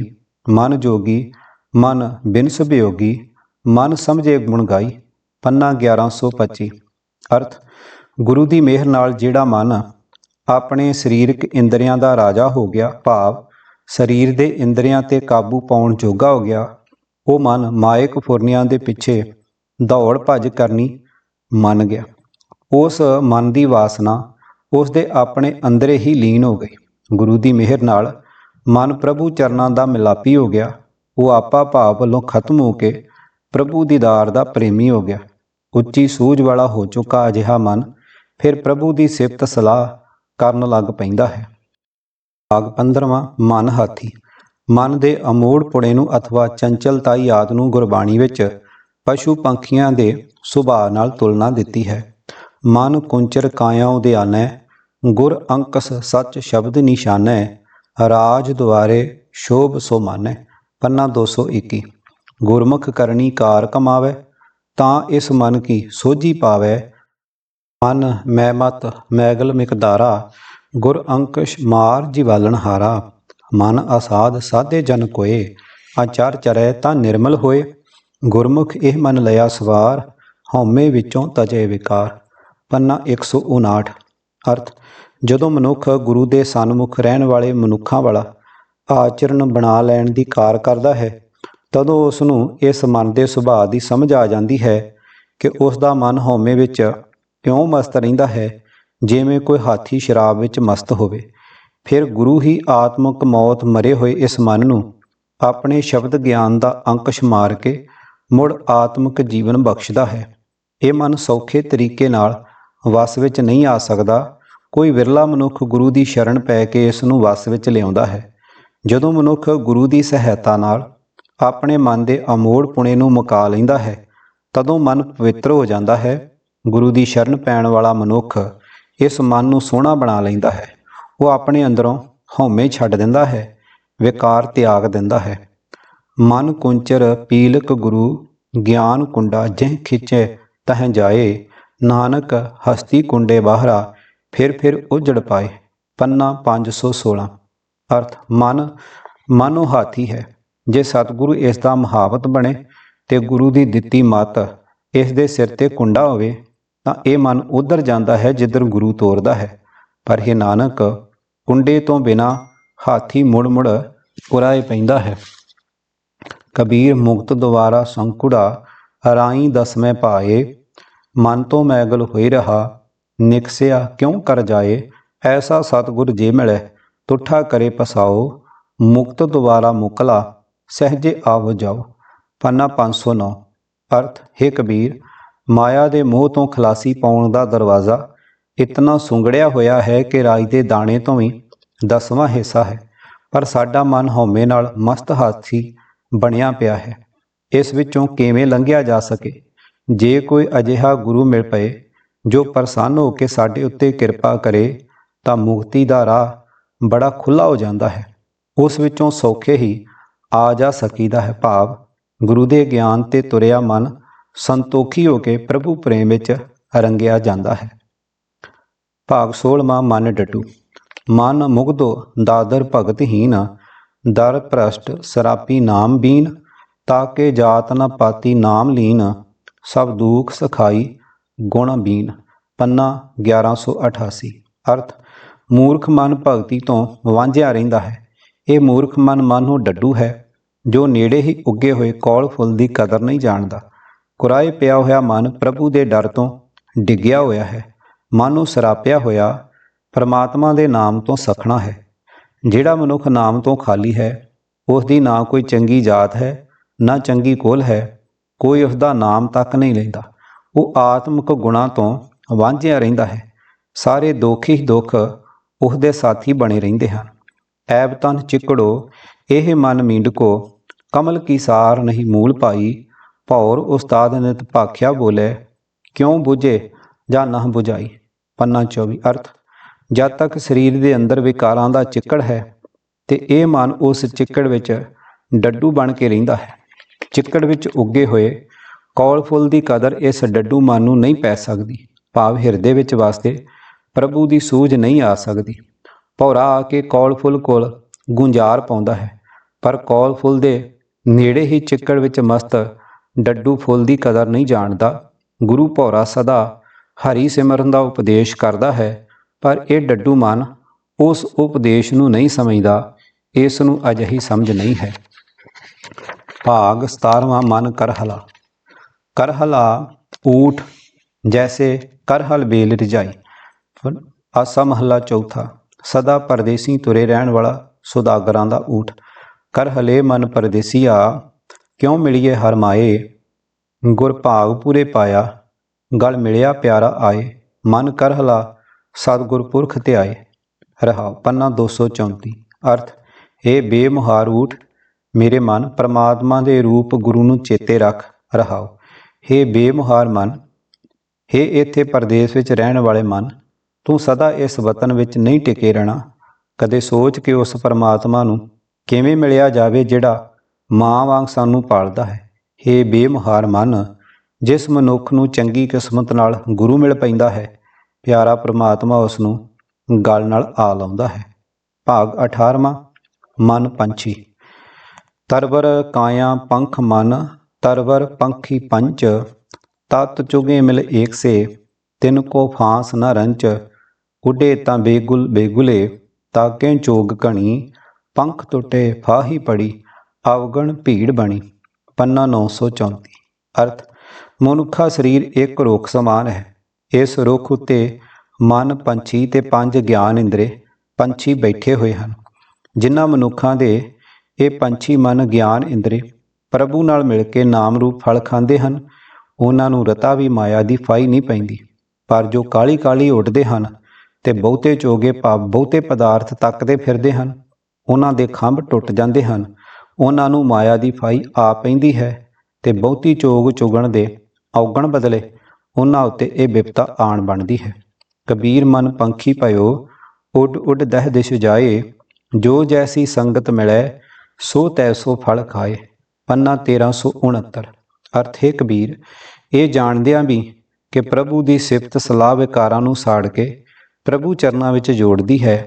ਮਨ ਜੋਗੀ, ਮਨ ਬਿਨ ਸੁਭਿਯੋਗੀ, ਮਨ ਸਮਝੇ ਗੁਣ ਗਾਈ, ਪੰਨਾ 1125 ਅਰਥ, ਗੁਰੂ ਦੀ ਮਿਹਰ ਨਾਲ ਜਿਹੜਾ ਮਨ ਆਪਣੇ ਸਰੀਰਕ ਇੰਦਰੀਆਂ ਦਾ ਰਾਜਾ ਹੋ ਗਿਆ, ਭਾਵ ਸਰੀਰ ਦੇ ਇੰਦਰੀਆਂ ਤੇ ਕਾਬੂ ਪਾਉਣ ਜੋਗਾ ਹੋ ਗਿਆ ਉਹ ਮਨ ਮਾਇਕ ਫੁਰਨੀਆਂ ਦੇ ਪਿੱਛੇ ਦੌੜ ਭੱਜ ਕਰਨੀ ਮੰਨ ਗਿਆ। ਉਸ ਮਨ ਦੀ ਵਾਸਨਾ ਉਸ ਦੇ ਆਪਣੇ ਅੰਦਰੇ ਹੀ ਲੀਨ ਹੋ ਗਈ। ਗੁਰੂ ਦੀ ਮਿਹਰ ਨਾਲ ਮਨ ਪ੍ਰਭੂ ਚਰਨਾਂ ਦਾ ਮਿਲਾਪੀ ਹੋ ਗਿਆ। ਉਹ ਆਪਾ ਭਾਵ ਵੱਲੋਂ ਖਤਮ ਹੋ ਕੇ ਪ੍ਰਭੂ ਦੀਦਾਰ ਦਾ ਪ੍ਰੇਮੀ ਹੋ ਗਿਆ। ਉੱਚੀ ਸੂਝ ਵਾਲਾ ਹੋ ਚੁੱਕਾ ਅਜਿਹਾ ਮਨ ਫਿਰ ਪ੍ਰਭੂ ਦੀ ਸਿਫਤ ਸਲਾਹ ਕਰਨ ਲੱਗ ਪੈਂਦਾ ਹੈ। ਭਾਗ 15ਵਾਂ ਮਨ ਹਾਥੀ। ਮਨ ਦੇ ਅਮੋੜ ਪੁਣੇ ਨੂੰ ਅਥਵਾ ਚੰਚਲਤਾਈ ਆਦ ਨੂੰ ਗੁਰਬਾਣੀ ਵਿੱਚ ਪਸ਼ੂ ਪੰਖੀਆਂ ਦੇ ਸੁਭਾਅ ਨਾਲ ਤੁਲਨਾ ਦਿੱਤੀ ਹੈ। ਮਨ ਕੁੰਚਰ ਕਾਇਆ ਉਦਿਆਨੈ ਗੁਰ ਅੰਕਸ ਸੱਚ ਸ਼ਬਦ ਨਿਸ਼ਾਨੈ, ਰਾਜ ਦੁਆਰੇ ਸ਼ੋਭ ਸੋ ਮਾਨੈ। ਪੰਨਾ 221 ਗੁਰਮੁਖ ਕਰਨੀ ਕਾਰ ਕਮਾਵੇ, ਤਾਂ ਇਸ ਮਨ ਕੀ ਸੋਝੀ ਪਾਵੇ। ਮਨ ਮੈਂ ਮਤ, ਮੈਗਲ ਮਿਕਦਾਰਾ, ਗੁਰ ਅੰਕਸ਼ ਮਾਰ ਜੀਵਾਲਣ ਹਾਰਾ। ਮਨ ਅਸਾਧ ਸਾਧੇ ਜਨ ਕੋਏ, ਆਚਾਰ ਚਰੈ ਤਾਂ ਨਿਰਮਲ ਹੋਏ। ਗੁਰਮੁਖ ਇਹ ਮਨ ਲਿਆ ਸਵਾਰ, ਹਉਮੈ ਵਿੱਚੋਂ ਤਜੇ ਵਿਕਾਰ। ਪੰਨਾ 159 ਅਰਥ, ਜਦੋਂ ਮਨੁੱਖ ਗੁਰੂ ਦੇ ਸਨਮੁਖ ਰਹਿਣ ਵਾਲੇ ਮਨੁੱਖਾਂ ਵਾਲਾ ਆਚਰਣ ਬਣਾ ਲੈਣ ਦੀ ਕਾਰ ਕਰਦਾ ਹੈ, ਤਦੋਂ ਉਸ ਨੂੰ ਇਸ ਮਨ ਦੇ ਸੁਭਾਅ ਦੀ ਸਮਝ ਆ ਜਾਂਦੀ ਹੈ ਕਿ ਉਸ ਦਾ ਮਨ ਹਉਮੈ ਵਿੱਚ ਕਿਉਂ ਮਸਤ ਰਹਿੰਦਾ ਹੈ, ਜਿਵੇਂ ਕੋਈ ਹਾਥੀ ਸ਼ਰਾਬ ਵਿੱਚ ਮਸਤ ਹੋਵੇ। ਫਿਰ ਗੁਰੂ ਹੀ ਆਤਮਕ ਮੌਤ ਮਰੇ ਹੋਏ ਇਸ ਮਨ ਨੂੰ, ਆਪਣੇ ਸ਼ਬਦ ਗਿਆਨ ਦਾ ਅੰਕਸ਼ ਮਾਰ ਕੇ ਮੁੜ ਆਤਮਿਕ ਜੀਵਨ ਬਖਸ਼ਦਾ ਹੈ। ਇਹ ਮਨ ਸੌਖੇ ਤਰੀਕੇ ਨਾਲ ਵਸ ਵਿੱਚ ਨਹੀਂ ਆ ਸਕਦਾ, ਕੋਈ ਵਿਰਲਾ ਮਨੁੱਖ ਗੁਰੂ ਦੀ ਸ਼ਰਨ ਪੈ ਕੇ ਇਸ ਨੂੰ ਵਸ ਵਿੱਚ ਲਿਆਉਂਦਾ ਹੈ। ਜਦੋਂ ਮਨੁੱਖ ਗੁਰੂ ਦੀ ਸਹਾਇਤਾ ਨਾਲ ਆਪਣੇ ਮਨ ਦੇ ਅਮੋੜ ਪੁਣੇ ਨੂੰ ਮੁਕਾ ਲੈਂਦਾ ਹੈ, ਤਦੋਂ ਮਨ ਪਵਿੱਤਰ ਹੋ ਜਾਂਦਾ ਹੈ। ਗੁਰੂ ਦੀ ਸ਼ਰਨ ਪੈਣ ਵਾਲਾ ਮਨੁੱਖ ਇਸ ਮਨ ਨੂੰ ਸੋਹਣਾ ਬਣਾ ਲੈਂਦਾ ਹੈ। ਉਹ ਆਪਣੇ ਅੰਦਰੋਂ ਹਉਮੈ ਛੱਡ ਦਿੰਦਾ ਹੈ, ਵਿਕਾਰ ਤਿਆਗ ਦਿੰਦਾ ਹੈ। ਮਨ ਕੁੰਚਰ, ਪੀਲਕ ਗੁਰੂ, ਗਿਆਨ ਕੁੰਡਾ ਜਿਹ ਖਿੱਚੇ, ਤਹ ਜਾਏ। ਨਾਨਕ ਹਸਤੀ ਕੁੰਡੇ ਬਾਹਰਾ, ਫਿਰ ਫਿਰ ਉਜੜ ਪਾਏ। ਪੰਨਾ 516 ਅਰਥ, ਮਨ, ਮਨੋ ਹਾਥੀ ਹੈ। ਜੇ ਸਤਿਗੁਰੂ ਇਸ ਦਾ ਮਹਾਵਤ ਬਣੇ ਤੇ ਗੁਰੂ ਦੀ ਦਿੱਤੀ ਮਤ ਇਸ ਦੇ ਸਿਰ ਤੇ ਕੁੰਡਾ ਹੋਵੇ, ਤਾਂ ਇਹ ਮਨ ਉਧਰ ਜਾਂਦਾ ਹੈ ਜਿੱਧਰ ਗੁਰੂ ਤੋਰਦਾ ਹੈ। ਪਰ ਇਹ ਨਾਨਕ ਕੁੰਡੇ ਤੋਂ ਬਿਨਾ ਹਾਥੀ ਮੁੜ ਮੁੜ ਉਰਾਏ ਪੈਂਦਾ ਹੈ। ਕਬੀਰ ਮੁਕਤ ਦੁਆਰਾ ਸੰਕੁੜਾ, ਰਾਈ ਦਸਵੇਂ ਪਾਏ ਮਨ ਤੋਂ ਮੈਗਲ ਹੋਈ ਰਹਾ, ਨਿਕਸਿਆ ਕਿਉਂ ਕਰ ਜਾਏ, ਐਸਾ ਸਤਿਗੁਰ ਜੇ ਮਿਲੈ, ਤੁਠਾ ਕਰੇ ਪਸਾਓ, ਮੁਕਤ ਦੁਆਰਾ ਮੁਕਲਾ, ਸਹਜੇ ਆਵ ਜਾਓ। ਪੰਨਾ 509 ਅਰਥ, ਹੈ ਕਬੀਰ, ਮਾਇਆ ਦੇ ਮੋਹ ਤੋਂ ਖਲਾਸੀ ਪਾਉਣ ਦਾ ਦਰਵਾਜ਼ਾ ਇਤਨਾ ਸੁੰਗੜਿਆ ਹੋਇਆ ਹੈ ਕਿ ਰਾਜ ਦੇ ਦਾਣੇ ਤੋਂ ਵੀ ਦਸਵਾਂ ਹਿੱਸਾ ਹੈ, ਪਰ ਸਾਡਾ ਮਨ ਹਉਮੈ ਨਾਲ ਮਸਤ ਹਾਥੀ ਬਣਿਆ ਪਿਆ ਹੈ। ਇਸ ਵਿੱਚੋਂ ਕਿਵੇਂ ਲੰਘਿਆ ਜਾ ਸਕੇ? ਜੇ ਕੋਈ ਅਜਿਹਾ ਗੁਰੂ ਮਿਲ ਪਏ ਜੋ ਪ੍ਰਸੰਨ ਹੋ ਕੇ ਸਾਡੇ ਉੱਤੇ ਕਿਰਪਾ ਕਰੇ, ਤਾਂ ਮੁਕਤੀ ਦਾ ਰਾਹ ਬੜਾ ਖੁੱਲਾ ਹੋ ਜਾਂਦਾ ਹੈ। ਉਸ ਵਿੱਚੋਂ ਸੌਖੇ ਹੀ ਆ ਜਾ ਸਕੀਦਾ ਹੈ ਭਾਵ ਗੁਰੂ ਦੇ ਗਿਆਨ ਤੇ ਤੁਰਿਆ ਮਨ ਸੰਤੋਖੀ ਹੋ ਕੇ ਪ੍ਰਭੂ ਪ੍ਰੇਮ ਵਿੱਚ ਰੰਗਿਆ ਜਾਂਦਾ ਹੈ। ਭਾਗ 16ਵਾਂ ਮਨ ਡਟੂ। ਮਨ ਮੁਗਧੋ ਦਾਦਰ ਭਗਤਹੀਨ ਦਰ ਭ੍ਰਸ਼ਟ, ਸਰਾਪੀ ਨਾਮ ਬੀਨ। ਤਾਕੇ ਜਾਤ ਨ ਪਾਤੀ ਨਾਮ ਲੀਨ। ਸਭ ਦੁਖ ਸਖਾਈ, ਗੁਣ ਬੀਨ। ਪੰਨਾ 1188 ਅਰਥ, ਮੂਰਖ ਮਨ ਭਗਤੀ ਤੋਂ ਵਾਂਝਿਆ ਰਹਿੰਦਾ ਹੈ। ਇਹ ਮੂਰਖ ਮਨ ਮਨ ਨੂੰ ਡੱਡੂ ਹੈ, ਜੋ ਨੇੜੇ ਹੀ ਉੱਗੇ ਹੋਏ ਕੌਲ ਫੁੱਲ ਦੀ ਕਦਰ ਨਹੀਂ ਜਾਣਦਾ। ਕੁਰਾਏ ਪਿਆ ਹੋਇਆ ਮਨ ਪ੍ਰਭੂ ਦੇ ਡਰ ਤੋਂ ਡਿੱਗਿਆ ਹੋਇਆ ਹੈ। ਮਨ ਨੂੰ ਸਰਾਪਿਆ ਹੋਇਆ ਪਰਮਾਤਮਾ ਦੇ ਨਾਮ ਤੋਂ ਸਖਣਾ ਹੈ। ਜਿਹੜਾ ਮਨੁੱਖ ਨਾਮ ਤੋਂ ਖਾਲੀ ਹੈ ਉਸ ਦੀ ਨਾ ਕੋਈ ਚੰਗੀ ਜਾਤ ਹੈ, ਨਾ ਚੰਗੀ ਕੋਲ ਹੈ, ਕੋਈ ਉਸ ਦਾ ਨਾਮ ਤੱਕ ਨਹੀਂ ਲੈਂਦਾ। ਉਹ ਆਤਮਿਕ ਗੁਣਾਂ ਤੋਂ ਵਾਂਝਿਆ ਰਹਿੰਦਾ ਹੈ। ਸਾਰੇ ਦੁੱਖ ਹੀ ਦੁੱਖ ਉਸ ਦੇ ਸਾਥੀ ਬਣੇ ਰਹਿੰਦੇ ਹਨ। ਐਬ ਤਨ ਚਿਕੜੋ, ਇਹ ਮਨ ਮੀਂਡਕੋ, ਕਮਲ ਕੀ ਸਾਰ ਨਹੀਂ ਮੂਲ ਪਾਈ। ਭੌਰ ਉਸਤਾਦ ਨਿਤ ਭਾਖਿਆ ਬੋਲੇ, ਕਿਉਂ 부ਝੇ ਜਾਂ ਨਾ 부ਝਾਈ ਪੰਨਾ 24 ਅਰਥ, ਜਦ ਤੱਕ ਸਰੀਰ ਦੇ ਅੰਦਰ ਵਿਕਾਰਾਂ ਦਾ ਚਿੱਕੜ ਹੈ, ਤੇ ਇਹ ਮਨ ਉਸ ਚਿੱਕੜ ਵਿੱਚ ਡੱਡੂ ਬਣ ਕੇ ਰਹਿੰਦਾ ਹੈ। ਚਿੱਕੜ ਵਿੱਚ ਉੱਗੇ ਹੋਏ ਕੌਲ ਫੁੱਲ ਦੀ ਕਦਰ ਇਸ ਡੱਡੂ ਮਨ ਨੂੰ ਨਹੀਂ ਪੈ ਸਕਦੀ। ਭਾਵ ਹਿਰਦੇ ਵਿੱਚ ਵਾਸਤੇ ਪ੍ਰਭੂ ਦੀ ਸੂਝ ਨਹੀਂ ਆ ਸਕਦੀ। ਭੌਰਾ ਆ ਕੇ ਕੌਲ ਫੁੱਲ ਕੋਲ ਗੁੰਜਾਰ ਪਾਉਂਦਾ ਹੈ, ਪਰ ਕੌਲ ਫੁੱਲ ਦੇ ਨੇੜੇ ਹੀ ਚਿੱਕੜ ਵਿੱਚ ਮਸਤ ਡੱਡੂ ਫੁੱਲ ਦੀ ਕਦਰ ਨਹੀਂ ਜਾਣਦਾ। ਗੁਰੂ ਭੌਰਾ ਸਦਾ ਹਰੀ ਸਿਮਰਨ ਦਾ ਉਪਦੇਸ਼ ਕਰਦਾ ਹੈ, ਪਰ ਇਹ ਡੱਡੂ ਮਨ ਉਸ ਉਪਦੇਸ਼ ਨੂੰ ਨਹੀਂ ਸਮਝਦਾ, ਇਸ ਨੂੰ ਅਜਿਹੀ ਸਮਝ ਨਹੀਂ ਹੈ। ਭਾਗ 17ਵਾਂ ਮਨ ਕਰਹਲਾ। ਕਰਹਲਾ ਊਠ, ਜੈਸੇ ਕਰਹਲ ਬੇਲ ਰਜਾਈ। ਆਸਾ ਮਹੱਲਾ ਚੌਥਾ, ਸਦਾ ਪਰਦੇਸੀ ਤੁਰੇ ਰਹਿਣ ਵਾਲਾ ਸੁਦਾਗਰਾਂ ਦਾ ਊਠ। ਕਰਹਲੇ ਮਨ ਪਰਦੇਸੀਆ, ਕਿਉਂ ਮਿਲੀਏ ਹਰਮਾਏ ਗੁਰ ਭਾਗ ਪੂਰੇ ਪਾਇਆ ਗਲ ਮਿਲਿਆ ਪਿਆਰਾ ਆਏ ਮਨ ਕਰਹਲਾ ਸਤਿਗੁਰ ਪੁਰਖ ਧਿਆਏ ਰਹਾਉ ਪੰਨਾ 234 ਅਰਥ ਇਹ ਬੇਮੁਹਾਰ ਊਠ ਮੇਰੇ ਮਨ ਪ੍ਰਮਾਤਮਾ ਦੇ ਰੂਪ ਗੁਰੂ ਨੂੰ ਚੇਤੇ ਰੱਖ ਰਹਾਉ हे ਬੇਮੁਹਾਰ ਮਨ हे ਇੱਥੇ ਪਰਦੇਸ ਵਿੱਚ ਰਹਿਣ ਵਾਲੇ ਮਨ ਤੂੰ ਸਦਾ ਇਸ ਵਤਨ ਵਿੱਚ ਨਹੀਂ ਟਿਕੇ ਰਹਿਣਾ ਕਦੇ ਸੋਚ ਕਿ ਉਸ ਪਰਮਾਤਮਾ ਨੂੰ ਕਿਵੇਂ ਮਿਲਿਆ ਜਾਵੇ ਜਿਹੜਾ ਮਾਂ ਵਾਂਗ ਸਾਨੂੰ ਪਾਲਦਾ ਹੈ हे ਬੇਮੁਹਾਰ ਮਨ ਜਿਸ ਮਨੁੱਖ ਨੂੰ ਚੰਗੀ ਕਿਸਮਤ ਨਾਲ ਗੁਰੂ ਮਿਲ ਪੈਂਦਾ ਹੈ, ਪਿਆਰਾ ਪ੍ਰਮਾਤਮਾ ਉਸ ਨੂੰ ਗਲ ਨਾਲ ਆ ਲਾਉਂਦਾ ਹੈ। ਭਾਗ 18ਵਾਂ ਮਨ ਪੰਛੀ। ਤਰਵਰ ਕਾਇਆ ਪੰਖ ਮਨ, ਤਰਵਰ ਪੰਖੀ ਪੰਚ, ਤਤ ਚੁਗੇ ਮਿਲ ਏਕ ਸੇ, ਤਿਨ ਕੋ ਫਾਂਸ ਨ ਰੰਚ, ਉਡੇ ਤਾਂ ਬੇਗੁਲ ਬੇਗੁਲੇ ਤਾਕੇ ਚੋਗ ਕਣੀ, ਪੰਖ ਟੁੱਟੇ ਫਾਹੀ ਪੜੀ, ਅਵਗਣ ਭੀੜ ਬਣੀ, ਪੰਨਾ 934 ਅਰਥ ਮਨੁੱਖਾ ਸਰੀਰ ਇੱਕ ਰੁੱਖ ਸਮਾਨ ਹੈ। ਇਸ ਰੁੱਖ ਉੱਤੇ ਮਨ, ਪੰਛੀ ਤੇ ਪੰਜ ਗਿਆਨ ਇੰਦਰੇ, ਪੰਛੀ ਬੈਠੇ ਹੋਏ ਹਨ। ਜਿਨ੍ਹਾਂ ਮਨੁੱਖਾਂ ਦੇ ਇਹ ਪੰਛੀ ਮਨ, ਗਿਆਨ ਇੰਦਰੇ ਪ੍ਰਭੂ ਨਾਲ ਮਿਲ ਕੇ ਨਾਮ ਰੂਪ ਫਲ ਖਾਂਦੇ ਹਨ। ਉਹਨਾਂ ਨੂੰ ਰਤਾ ਵੀ ਮਾਇਆ ਦੀ ਫਾਈ ਨਹੀਂ ਪੈਂਦੀ। ਪਰ ਜੋ ਕਾਲੀ ਕਾਲੀ ਉੱਡਦੇ ਹਨ ਤੇ ਬਹੁਤੇ ਚੋਗੇ ਭਾਵ ਬਹੁਤੇ ਪਦਾਰਥ ਤੱਕਦੇ ਫਿਰਦੇ ਹਨ, ਉਹਨਾਂ ਦੇ ਖੰਭ ਟੁੱਟ ਜਾਂਦੇ ਹਨ। ਉਹਨਾਂ ਨੂੰ ਮਾਇਆ ਦੀ ਫਾਈ ਆ ਪੈਂਦੀ ਹੈ ਤੇ ਬਹੁਤੀ ਚੋਗ ਚੁਗਣ ਦੇ ਔਗਣ ਬਦਲੇ ਉਹਨਾਂ ਉੱਤੇ ਇਹ ਬਿਪਤਾ ਆਣ ਬਣਦੀ ਹੈ। ਕਬੀਰ ਮਨ ਪੰਖੀ ਭਇਓ, ਉੱਡ ਉੱਡ ਦਹ ਦਿਸ਼ ਜਾਏ, ਜੋ ਜੈਸੀ ਸੰਗਤ ਮਿਲੈ, ਸੋ ਤੈਸੋ ਫਲ ਖਾਏ, ਪੰਨਾ 1369 ਅਰਥ, ਹੈ ਕਬੀਰ, ਇਹ ਜਾਣਦਿਆਂ ਵੀ ਕਿ ਪ੍ਰਭੂ ਦੀ ਸਿਫਤ ਸਲਾਹ ਵਿਕਾਰਾਂ ਨੂੰ ਸਾੜ ਕੇ ਪ੍ਰਭੂ ਚਰਨਾਂ ਵਿੱਚ ਜੋੜਦੀ ਹੈ,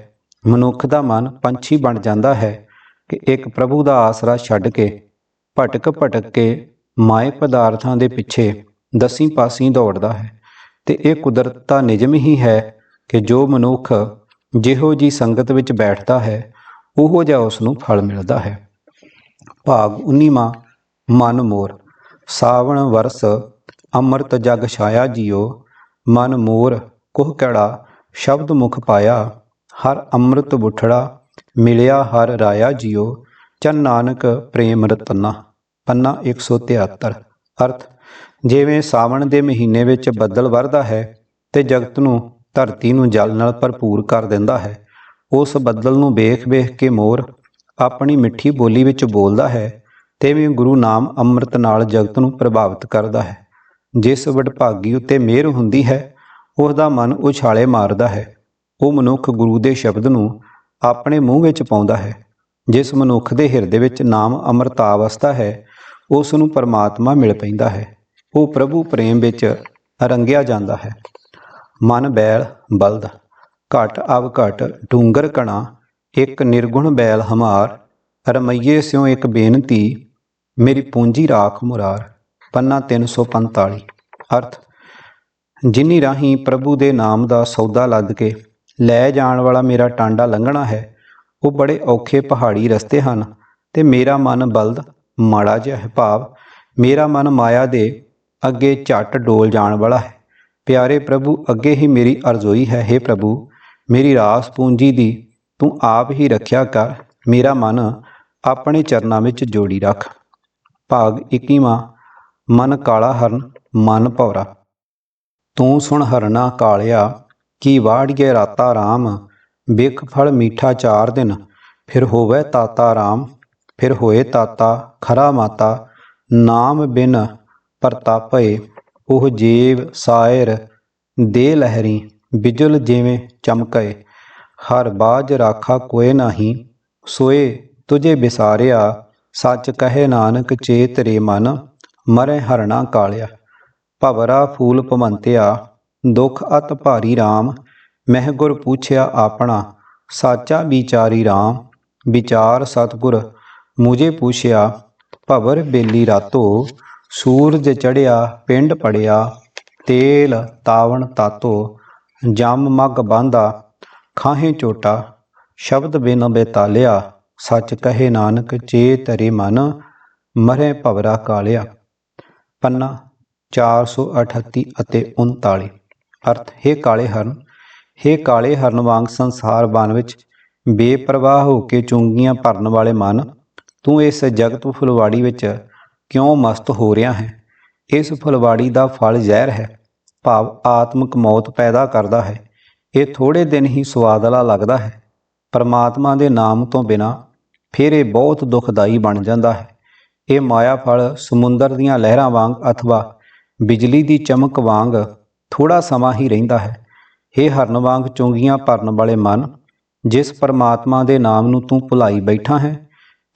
ਮਨੁੱਖ ਦਾ ਮਨ ਪੰਛੀ ਬਣ ਜਾਂਦਾ ਹੈ ਕਿ ਇੱਕ ਪ੍ਰਭੂ ਦਾ ਆਸਰਾ ਛੱਡ ਕੇ, ਭਟਕ ਭਟਕ ਕੇ ਮਾਇ ਪਦਾਰਥਾਂ ਦੇ ਪਿੱਛੇ ਦਸੀਂ ਪਾਸੀਂ ਦੌੜਦਾ ਹੈ ਤੇ ਇਹ ਕੁਦਰਤ ਦਾ ਨਿਯਮ ਹੀ ਹੈ ਕਿ ਜੋ ਮਨੁੱਖ ਜਿਹੋ ਜੀ ਸੰਗਤ ਵਿੱਚ ਬੈਠਦਾ ਹੈ, ਉਹੋ ਜਿਹਾ ਉਸ ਨੂੰ ਫਲ ਮਿਲਦਾ ਹੈ। ਭਾਗ 19ਵਾਂ ਮਨ ਮੋਰ। ਸਾਵਣ ਵਰਸ ਅੰਮ੍ਰਿਤ ਜਗ ਛਾਇਆ ਜੀਓ, ਮਨ ਮੋਰ ਕੁਹ ਕੜਾ ਸ਼ਬਦ ਮੁਖ ਪਾਇਆ, ਹਰ ਅੰਮ੍ਰਿਤ ਬੁਠੜਾ ਮਿਲਿਆ ਹਰ ਰਾਇਆ ਜੀਓ, ਚੰਨ ਨਾਨਕ ਪ੍ਰੇਮ ਰਤਨਾ, ਪੰਨਾ 173 ਅਰਥ ਜਿਵੇਂ ਸਾਵਣ ਦੇ ਮਹੀਨੇ ਵਿੱਚ ਬੱਦਲ ਵਰਦਾ ਹੈ ਤੇ ਜਗਤ ਨੂੰ ਧਰਤੀ ਨੂੰ ਜਲ ਨਾਲ ਭਰਪੂਰ ਕਰ ਦਿੰਦਾ ਹੈ, ਉਸ ਬੱਦਲ ਨੂੰ ਵੇਖ-ਵੇਖ ਕੇ ਮੋਰ ਆਪਣੀ ਮਿੱਠੀ ਬੋਲੀ ਵਿੱਚ ਬੋਲਦਾ ਹੈ ਤੇਵੇਂ ਗੁਰੂ ਨਾਮ ਅੰਮ੍ਰਿਤ ਨਾਲ ਜਗਤ ਨੂੰ ਪ੍ਰਭਾਵਿਤ ਕਰਦਾ ਹੈ। ਜਿਸ ਵਡਭਾਗੀ ਉੱਤੇ ਮਿਹਰ ਹੁੰਦੀ ਹੈ ਉਸ ਦਾ ਮਨ ਉਛਾਲੇ ਮਾਰਦਾ ਹੈ। ਉਹ ਮਨੁੱਖ ਗੁਰੂ ਦੇ ਸ਼ਬਦ ਨੂੰ ਆਪਣੇ ਮੂੰਹ ਵਿੱਚ ਪਾਉਂਦਾ ਹੈ। ਜਿਸ ਮਨੁੱਖ ਦੇ ਹਿਰਦੇ ਵਿੱਚ ਨਾਮ ਅੰਮ੍ਰਿਤਾਵਸਥਾ ਹੈ, ਉਸ ਨੂੰ ਪਰਮਾਤਮਾ ਮਿਲ ਪੈਂਦਾ ਹੈ। ਉਹ ਪ੍ਰਭੂ ਪ੍ਰੇਮ ਵਿੱਚ ਰੰਗਿਆ ਜਾਂਦਾ ਹੈ। ਮਨ ਬੈਲ ਬਲਦ, ਘਟ ਅਵ ਘਟ, ਡੂੰਗਰ ਕਣਾ, ਇੱਕ ਨਿਰਗੁਣ ਬੈਲ ਹਮਾਰ, ਰਮਈਏ ਸਿਉ ਇੱਕ ਬੇਨਤੀ, ਮੇਰੀ ਪੂੰਜੀ ਰਾਖ ਮੁਰਾਰ, ਪੰਨਾ 345 ਅਰਥ, ਜਿਨੀ ਰਾਹੀਂ ਪ੍ਰਭੂ ਦੇ ਨਾਮ ਦਾ ਸੌਦਾ ਲੱਦ ਕੇ ਲੈ ਜਾਣ ਵਾਲਾ ਮੇਰਾ ਟਾਂਡਾ ਲੰਘਣਾ ਹੈ, ਉਹ ਬੜੇ ਔਖੇ ਪਹਾੜੀ ਰਸਤੇ ਹਨ ਤੇ ਮੇਰਾ ਮਨ ਬਲਦ ਮਾੜਾ ਜਿਹਾ ਭਾਵ, ਮੇਰਾ ਮਨ ਮਾਇਆ ਦੇ ਅੱਗੇ ਝੱਟ ਡੋਲ ਜਾਣ ਵਾਲਾ ਹੈ। ਪਿਆਰੇ ਪ੍ਰਭੂ, ਅੱਗੇ ਹੀ ਮੇਰੀ ਅਰਜ਼ੋਈ ਹੈ। हे ਪ੍ਰਭੂ, ਮੇਰੀ ਰਾਸ ਪੂੰਜੀ ਦੀ, ਤੂੰ ਆਪ ਹੀ ਰੱਖਿਆ ਕਰ। ਮੇਰਾ ਮਨ ਆਪਣੇ ਚਰਨਾਂ ਵਿੱਚ ਜੋੜੀ ਰੱਖ। ਭਾਗ 21ਵਾਂ ਮਨ ਕਾਲਾ ਹਰਨ, ਮਨ ਭੌਰਾ। ਤੂੰ ਸੁਣ ਹਰਨਾ ਕਾਲਿਆ, ਕੀ ਵਾੜੀਏ ਰਾਤਾ ਰਾਮ, ਬਿਖ ਫਲ ਮੀਠਾ ਚਾਰ ਦਿਨ। ਫਿਰ ਹੋਵੇ ਤਾਤਾ ਰਾਮ, ਫਿਰ ਹੋਏ ਤਾਤਾ ਖਰਾ ਮਾਤਾ। ਨਾਮ ਬਿਨ ਪ੍ਰਤਾਪੇ ਉਹ ਜੀਵ ਸਾਇਰ ਦੇ ਲਹਿਰੀ ਬਿਜੁਲ ਜਿਵੇਂ ਚਮਕਏ। ਹਰ ਬਾਜ ਰਾਖਾ ਕੋਏ ਨਹੀਂ, ਸੋਏ ਤੁਝੇ ਬਿਸਾਰਿਆ, ਸੱਚ ਕਹੇ ਨਾਨਕ ਚੇਤ ਰੇ ਮਨ, ਮਰੇ ਹਰਣਾ ਕਾਲਿਆ। ਭਵਰਾ ਫੂਲ ਭਮੰਤਿਆ ਦੁਖ ਅਤ ਭਾਰੀ RAM ਮਹਿ ਗੁਰ ਪੁੱਛਿਆ ਆਪਣਾ, ਸਾਚਾ ਵਿਚਾਰੀ RAM ਵਿਚਾਰ ਸਤਗੁਰ ਮੁਝੇ ਪੁੱਛਿਆ, ਭਵਰ ਬੇਲੀ ਰਾਤੋ ਸੂਰਜ ਚੜਿਆ ਪਿੰਡ ਪੜਿਆ ਤੇਲ ਤਾਵਣ ਤਾਤੋ, ਜਮ ਮਗ ਬਾਂਦਾ ਖਾਹੇ ਚੋਟਾ, ਸ਼ਬਦ ਬਿਨ ਬੇਤਾਲਿਆ, ਸੱਚ ਕਹੇ ਨਾਨਕ, ਚੇਤ ਰੇ ਮਨ, ਮਰੇ ਭਵਰਾ ਕਾਲਿਆ। ਪੰਨਾ 438 ਅਤੇ 39 ਅਰਥ, ਹੈ ਕਾਲੇ ਹਰਨ, ਹੈ ਕਾਲੇ ਹਰਨ ਵਾਂਗ ਸੰਸਾਰ ਬਨ ਵਿੱਚ ਬੇਪਰਵਾਹ ਹੋ ਕੇ ਚੁੰਗੀਆਂ ਭਰਨ ਵਾਲੇ ਮਨ, ਤੂੰ ਇਸ ਜਗਤ ਫੁਲਵਾੜੀ ਵਿੱਚ ਕਿਉਂ ਮਸਤ ਹੋ ਰਿਹਾ ਹੈ? ਇਸ ਫੁਲਵਾੜੀ ਦਾ ਫਲ ਜ਼ਹਿਰ ਹੈ, ਭਾਵ ਆਤਮਿਕ ਮੌਤ ਪੈਦਾ ਕਰਦਾ ਹੈ। ਇਹ ਥੋੜੇ ਦਿਨ ਹੀ ਸਵਾਦਲਾ ਲੱਗਦਾ ਹੈ। ਪਰਮਾਤਮਾ ਦੇ ਨਾਮ ਤੋਂ ਬਿਨਾ ਫਿਰ ਇਹ ਬਹੁਤ ਦੁਖਦਾਈ ਬਣ ਜਾਂਦਾ ਹੈ। ਇਹ ਮਾਇਆ ਫਲ ਸਮੁੰਦਰ ਦੀਆਂ ਲਹਿਰਾਂ ਵਾਂਗ ਅਥਵਾ ਬਿਜਲੀ ਦੀ ਚਮਕ ਵਾਂਗ ਥੋੜਾ ਸਮਾਂ ਹੀ ਰਹਿੰਦਾ ਹੈ। ਇਹ ਹਰਨ ਵਾਂਗ ਚੁੰਗੀਆਂ ਭਰਨ ਵਾਲੇ ਮਨ, ਜਿਸ ਪਰਮਾਤਮਾ ਦੇ ਨਾਮ ਨੂੰ ਤੂੰ ਭੁਲਾਈ ਬੈਠਾ ਹੈ,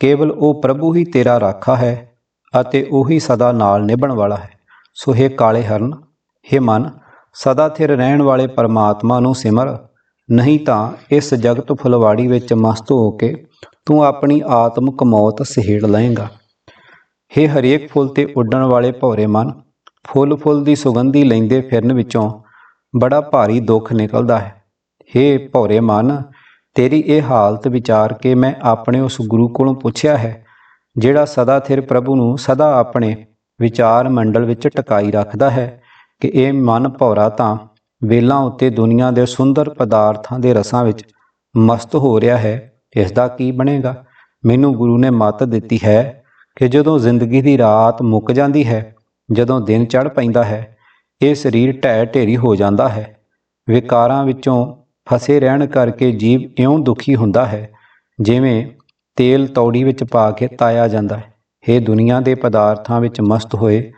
ਕੇਵਲ ਉਹ ਪ੍ਰਭੂ ਹੀ ਤੇਰਾ ਰਾਖਾ ਹੈ। ਅਤੇ ਉਹੀ ਸਦਾ ਨਾਲ ਨਿਭਣ ਵਾਲਾ ਹੈ ਸੋ हे ਕਾਲੇ ਹਰਨ हे ਮਨ ਸਦਾ ਥਿਰ ਰਹਿਣ ਵਾਲੇ ਪਰਮਾਤਮਾ ਨੂੰ ਸਿਮਰ ਨਹੀਂ ਤਾਂ ਇਸ ਜਗਤ ਫੁਲਵਾੜੀ ਵਿੱਚ ਮਸਤ ਹੋ ਕੇ ਤੂੰ ਆਪਣੀ ਆਤਮਿਕ ਮੌਤ ਸਹਿੜ ਲਏਗਾ हे ਹਰੇਕ ਫੁੱਲ ਤੇ ਉੱਡਣ ਵਾਲੇ ਭੌਰੇ ਮਨ ਫੁੱਲ ਫੁੱਲ ਦੀ ਸੁਗੰਧੀ ਲੈਂਦੇ ਫਿਰਨ ਵਿੱਚੋਂ ਬੜਾ ਭਾਰੀ ਦੁੱਖ ਨਿਕਲਦਾ ਹੈ हे ਭੌਰੇ ਮਨ ਤੇਰੀ ਇਹ ਹਾਲਤ ਵਿਚਾਰ ਕੇ ਮੈਂ ਆਪਣੇ ਉਸ ਗੁਰੂ ਕੋਲੋਂ ਪੁੱਛਿਆ ਹੈ ਜਿਹੜਾ ਸਦਾ ਥਿਰ ਪ੍ਰਭੂ ਨੂੰ ਸਦਾ ਆਪਣੇ ਵਿਚਾਰ ਮੰਡਲ ਵਿੱਚ ਟਿਕਾਈ ਰੱਖਦਾ ਹੈ ਕਿ ਇਹ ਮਨ ਭੌਰਾ ਤਾਂ ਵੇਲਾਂ ਉੱਤੇ ਦੁਨੀਆ ਦੇ ਸੁੰਦਰ ਪਦਾਰਥਾਂ ਦੇ ਰਸਾਂ ਵਿੱਚ ਮਸਤ ਹੋ ਰਿਹਾ ਹੈ ਇਸ ਦਾ ਕੀ ਬਣੇਗਾ? ਮੈਨੂੰ ਗੁਰੂ ਨੇ ਮੱਤ ਦਿੱਤੀ ਹੈ ਕਿ ਜਦੋਂ ਜ਼ਿੰਦਗੀ ਦੀ ਰਾਤ ਮੁੱਕ ਜਾਂਦੀ ਹੈ, ਜਦੋਂ ਦਿਨ ਚੜ ਪੈਂਦਾ ਹੈ, ਇਹ ਸਰੀਰ ਢਹਿ ਢੇਰੀ ਹੋ ਜਾਂਦਾ ਹੈ। ਵਿਕਾਰਾਂ ਵਿੱਚੋਂ ਫਸੇ ਰਹਿਣ ਕਰਕੇ ਜੀਵ ਇਉਂ ਦੁਖੀ ਹੁੰਦਾ ਹੈ, ਜਿਵੇਂ ਤੇਲ ਤੌੜੀ ਵਿੱਚ ਪਾ ਕੇ ਤਾਇਆ ਜਾਂਦਾ ਹੈ। ਇਹ ਦੁਨੀਆ ਦੇ ਪਦਾਰਥਾਂ ਵਿੱਚ ਮਸਤ ਹੋਏ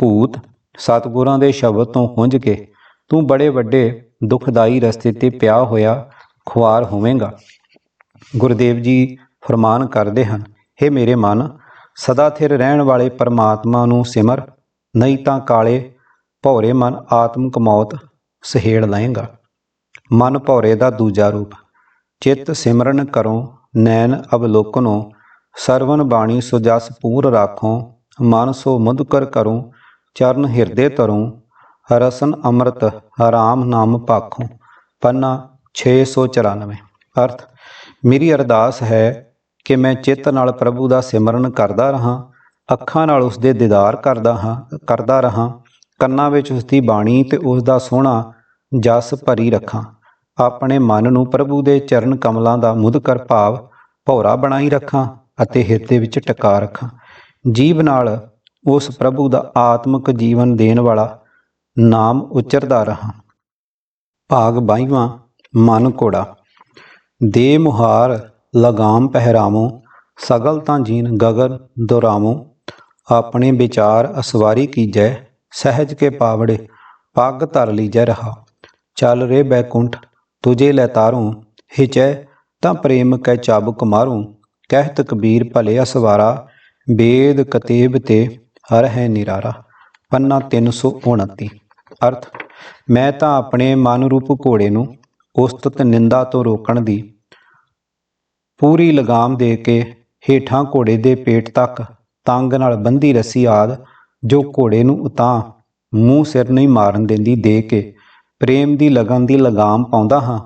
ਭੂਤ, ਸਤਿਗੁਰਾਂ ਦੇ ਸ਼ਬਦ ਤੋਂ ਹੁੰਝ ਕੇ ਤੂੰ ਬੜੇ ਵੱਡੇ ਦੁਖਦਾਈ ਰਸਤੇ ਤੇ ਪਿਆ ਹੋਇਆ ਖੁਆਰ ਹੋਵੇਂਗਾ। ਗੁਰਦੇਵ ਜੀ ਫਰਮਾਨ ਕਰਦੇ ਹਨ हे ਮੇਰੇ ਮਨ, ਸਦਾ ਥਿਰ ਰਹਿਣ ਵਾਲੇ ਪਰਮਾਤਮਾ ਨੂੰ ਸਿਮਰ, ਨਹੀਂ ਤਾਂ ਕਾਲੇ ਭੌਰੇ ਮਨ ਆਤਮਕ ਮੌਤ ਸਹੇੜ ਲਏਗਾ। ਮਨ ਭੌਰੇ ਦਾ ਦੂਜਾ ਰੂਪ, ਚਿੱਤ ਸਿਮਰਨ ਕਰੋ ਨੈਣ ਅਵਲੋਕਨੋ, ਸਰਵਨ ਬਾਣੀ ਸੁਜਸ ਪੂਰ ਰਾਖੋ, ਮਨ ਸੋ ਮੁਦਕਰ ਕਰੂੰ, ਚਰਨ ਹਿਰਦੇ ਤਰੂੰ, ਰਸਨ ਅੰਮ੍ਰਿਤ ਰਾਮ ਨਾਮ ਪਾਖੋ, ਪੰਨਾ 694 ਅਰਥ, ਮੇਰੀ ਅਰਦਾਸ ਹੈ ਕਿ ਮੈਂ ਚਿੱਤ ਨਾਲ ਪ੍ਰਭੂ ਦਾ ਸਿਮਰਨ ਕਰਦਾ ਰਹਾ, ਅੱਖਾਂ ਨਾਲ ਉਸ ਦੇ ਦੀਦਾਰ ਕਰਦਾ ਹਾਂ, ਕਰਦਾ ਰਹਾ, ਕੰਨਾਂ ਵਿੱਚ ਉਸ ਦੀ ਬਾਣੀ ਤੇ ਉਸ ਦਾ ਸੋਹਣਾ ਜਸ ਭਰੀ ਰੱਖਾਂ। ਆਪਣੇ ਮਨ ਨੂੰ ਪ੍ਰਭੂ ਦੇ ਚਰਨ ਕਮਲਾਂ ਦਾ ਮੁਦਕਰ ਭਾਵ ਭੌਰਾ ਬਣਾਈ ਰੱਖਾਂ ਅਤੇ ਹਿਰਦੇ ਵਿੱਚ ਟਿਕਾ ਰੱਖਾਂ। ਜੀਵ ਨਾਲ ਉਸ ਪ੍ਰਭੂ ਦਾ ਆਤਮਿਕ ਜੀਵਨ ਦੇਣ ਵਾਲਾ ਨਾਮ ਉਚਰਦਾ ਰਹਾ। ਭਾਗ ਬਾਈਵਾਂ, ਮਨ ਘੋੜਾ। ਦੇ ਮੁਹਾਰ ਲਗਾਮ ਪਹਿਰਾਵੋ, ਸਗਲ ਤਾਂ ਜੀਨ ਗਗਨ ਦੁਰਾਵੋ ਆਪਣੇ ਵਿਚਾਰ ਅਸਵਾਰੀ ਕੀਜੈ ਸਹਿਜ ਕੇ ਪਾਵੜੇ, ਪੱਗ ਧਰ ਲੀਜੈ ਰਹਾ। ਚੱਲ ਰੇ ਬੈਕੁੰਠ ਤੁਝੇ ਲੈ ਤਾਰੂ, ਹਿਚੈ, ਤਾਂ ਪ੍ਰੇਮ ਕੈ ਚਾਬੁਕ ਮਾਰੂ। ਕਹਿਤ ਕਬੀਰ ਭਲੇ ਅਸਵਾਰਾ, ਬੇਦ ਕਤੇਬ ਤੇ ਹਰ ਹੈ ਨਿਰਾਰਾ। ਪੰਨਾ 329 ਅਰਥ, ਮੈਂ ਤਾਂ ਆਪਣੇ ਮਨ ਰੂਪ ਘੋੜੇ ਨੂੰ ਉਸਤਤ ਨਿੰਦਾ ਤੋਂ ਰੋਕਣ ਦੀ ਪੂਰੀ ਲਗਾਮ ਦੇ ਕੇ ਹੇਠਾਂ ਘੋੜੇ ਦੇ ਪੇਟ ਤੱਕ ਤੰਗ ਨਾਲ ਬੰਦੀ ਰੱਸੀ ਆਦ ਜੋ ਘੋੜੇ ਨੂੰ ਉਤਾਂ ਮੂੰਹ ਸਿਰ ਨਹੀਂ ਮਾਰਨ ਦਿੰਦੀ ਦੇ ਕੇ ਪ੍ਰੇਮ ਦੀ ਲਗਨ ਦੀ ਲਗਾਮ ਪਾਉਂਦਾ ਹਾਂ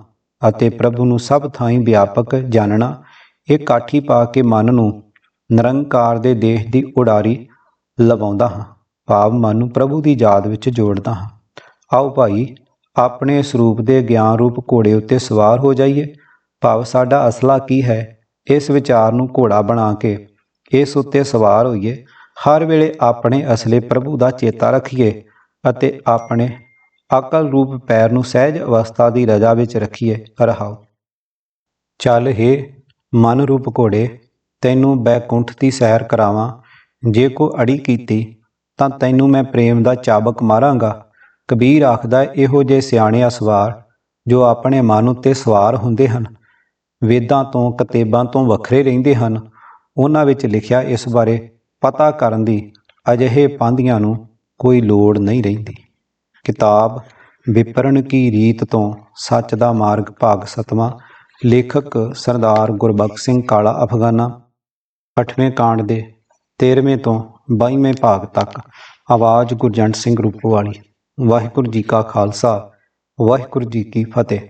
ਅਤੇ ਪ੍ਰਭੂ ਨੂੰ ਸਭ ਥਾਈਂ ਵਿਆਪਕ ਜਾਣਨਾ ਇਹ ਕਾਠੀ ਪਾ ਕੇ ਮਨ ਨੂੰ ਨਿਰੰਕਾਰ ਦੇ ਦੇਸ਼ ਦੀ ਉਡਾਰੀ ਲਵਾਉਂਦਾ ਹਾਂ। ਭਾਵ ਮਨ ਨੂੰ ਪ੍ਰਭੂ ਦੀ ਯਾਦ ਵਿੱਚ ਜੋੜਦਾ ਹਾਂ। ਆਓ ਭਾਈ, ਆਪਣੇ ਸਰੂਪ ਦੇ ਗਿਆਨ ਰੂਪ ਘੋੜੇ ਉੱਤੇ ਸਵਾਰ ਹੋ ਜਾਈਏ। ਭਾਵ ਸਾਡਾ ਅਸਲਾ ਕੀ ਹੈ? ਇਸ ਵਿਚਾਰ ਨੂੰ ਘੋੜਾ ਬਣਾ ਕੇ ਇਸ ਉੱਤੇ ਸਵਾਰ ਹੋਈਏ। ਹਰ ਵੇਲੇ ਆਪਣੇ ਅਸਲੇ ਪ੍ਰਭੂ ਦਾ ਚੇਤਾ ਰੱਖੀਏ ਅਤੇ ਆਪਣੇ ਅਕਲ ਰੂਪ ਪੈਰ ਨੂੰ ਸਹਿਜ ਅਵਸਥਾ ਦੀ ਰਜਾ ਵਿੱਚ ਰੱਖੀਏ ਰਹਾਓ ਚੱਲ ਹੇ ਮਨ ਰੂਪ ਘੋੜੇ, ਤੈਨੂੰ ਬੈਕੁੰਠ ਦੀ ਸੈਰ ਕਰਾਵਾਂ। ਜੇ ਕੋ ਅੜੀ ਕੀਤੀ, ਤਾਂ ਤੈਨੂੰ ਮੈਂ ਪ੍ਰੇਮ ਦਾ ਚਾਬਕ ਮਾਰਾਂਗਾ। ਕਬੀਰ ਆਖਦਾ, ਇਹੋ ਜੇ ਸਿਆਣੇ ਅਸਵਾਰ, ਜੋ ਆਪਣੇ ਮਨ ਉੱਤੇ ਸਵਾਰ ਹੁੰਦੇ ਹਨ, ਵੇਦਾਂ ਤੋਂ ਕਤੇਬਾਂ ਤੋਂ ਵੱਖਰੇ ਰਹਿੰਦੇ ਹਨ। ਉਹਨਾਂ ਵਿੱਚ ਲਿਖਿਆ ਇਸ ਬਾਰੇ ਪਤਾ ਕਰਨ ਦੀ ਅਜਿਹੇ ਪਾਂਧੀਆਂ ਨੂੰ ਕੋਈ ਲੋੜ ਨਹੀਂ ਰਹਿੰਦੀ। ਕਿਤਾਬ ਵਿਪਰਨ ਕੀ ਰੀਤ ਤੋਂ ਸੱਚ ਦਾ ਮਾਰਗ ਭਾਗ ਸਤਵਾਂ, ਲੇਖਕ ਸਰਦਾਰ ਗੁਰਬਖਸ਼ ਸਿੰਘ ਕਾਲਾ ਅਫਗਾਨਾ 8ਵੇਂ ਕਾਂਡ ਦੇ 13ਵੇਂ ਤੋਂ 22ਵੇਂ ਭਾਗ ਤੱਕ, ਆਵਾਜ਼ ਗੁਰਜੰਟ ਸਿੰਘ ਰੂਪੋਵਾਲੀ, ਵਾਹਿਗੁਰੂ ਜੀ ਕਾ ਖਾਲਸਾ, ਵਾਹਿਗੁਰੂ ਜੀ ਕੀ ਫਤਿਹ।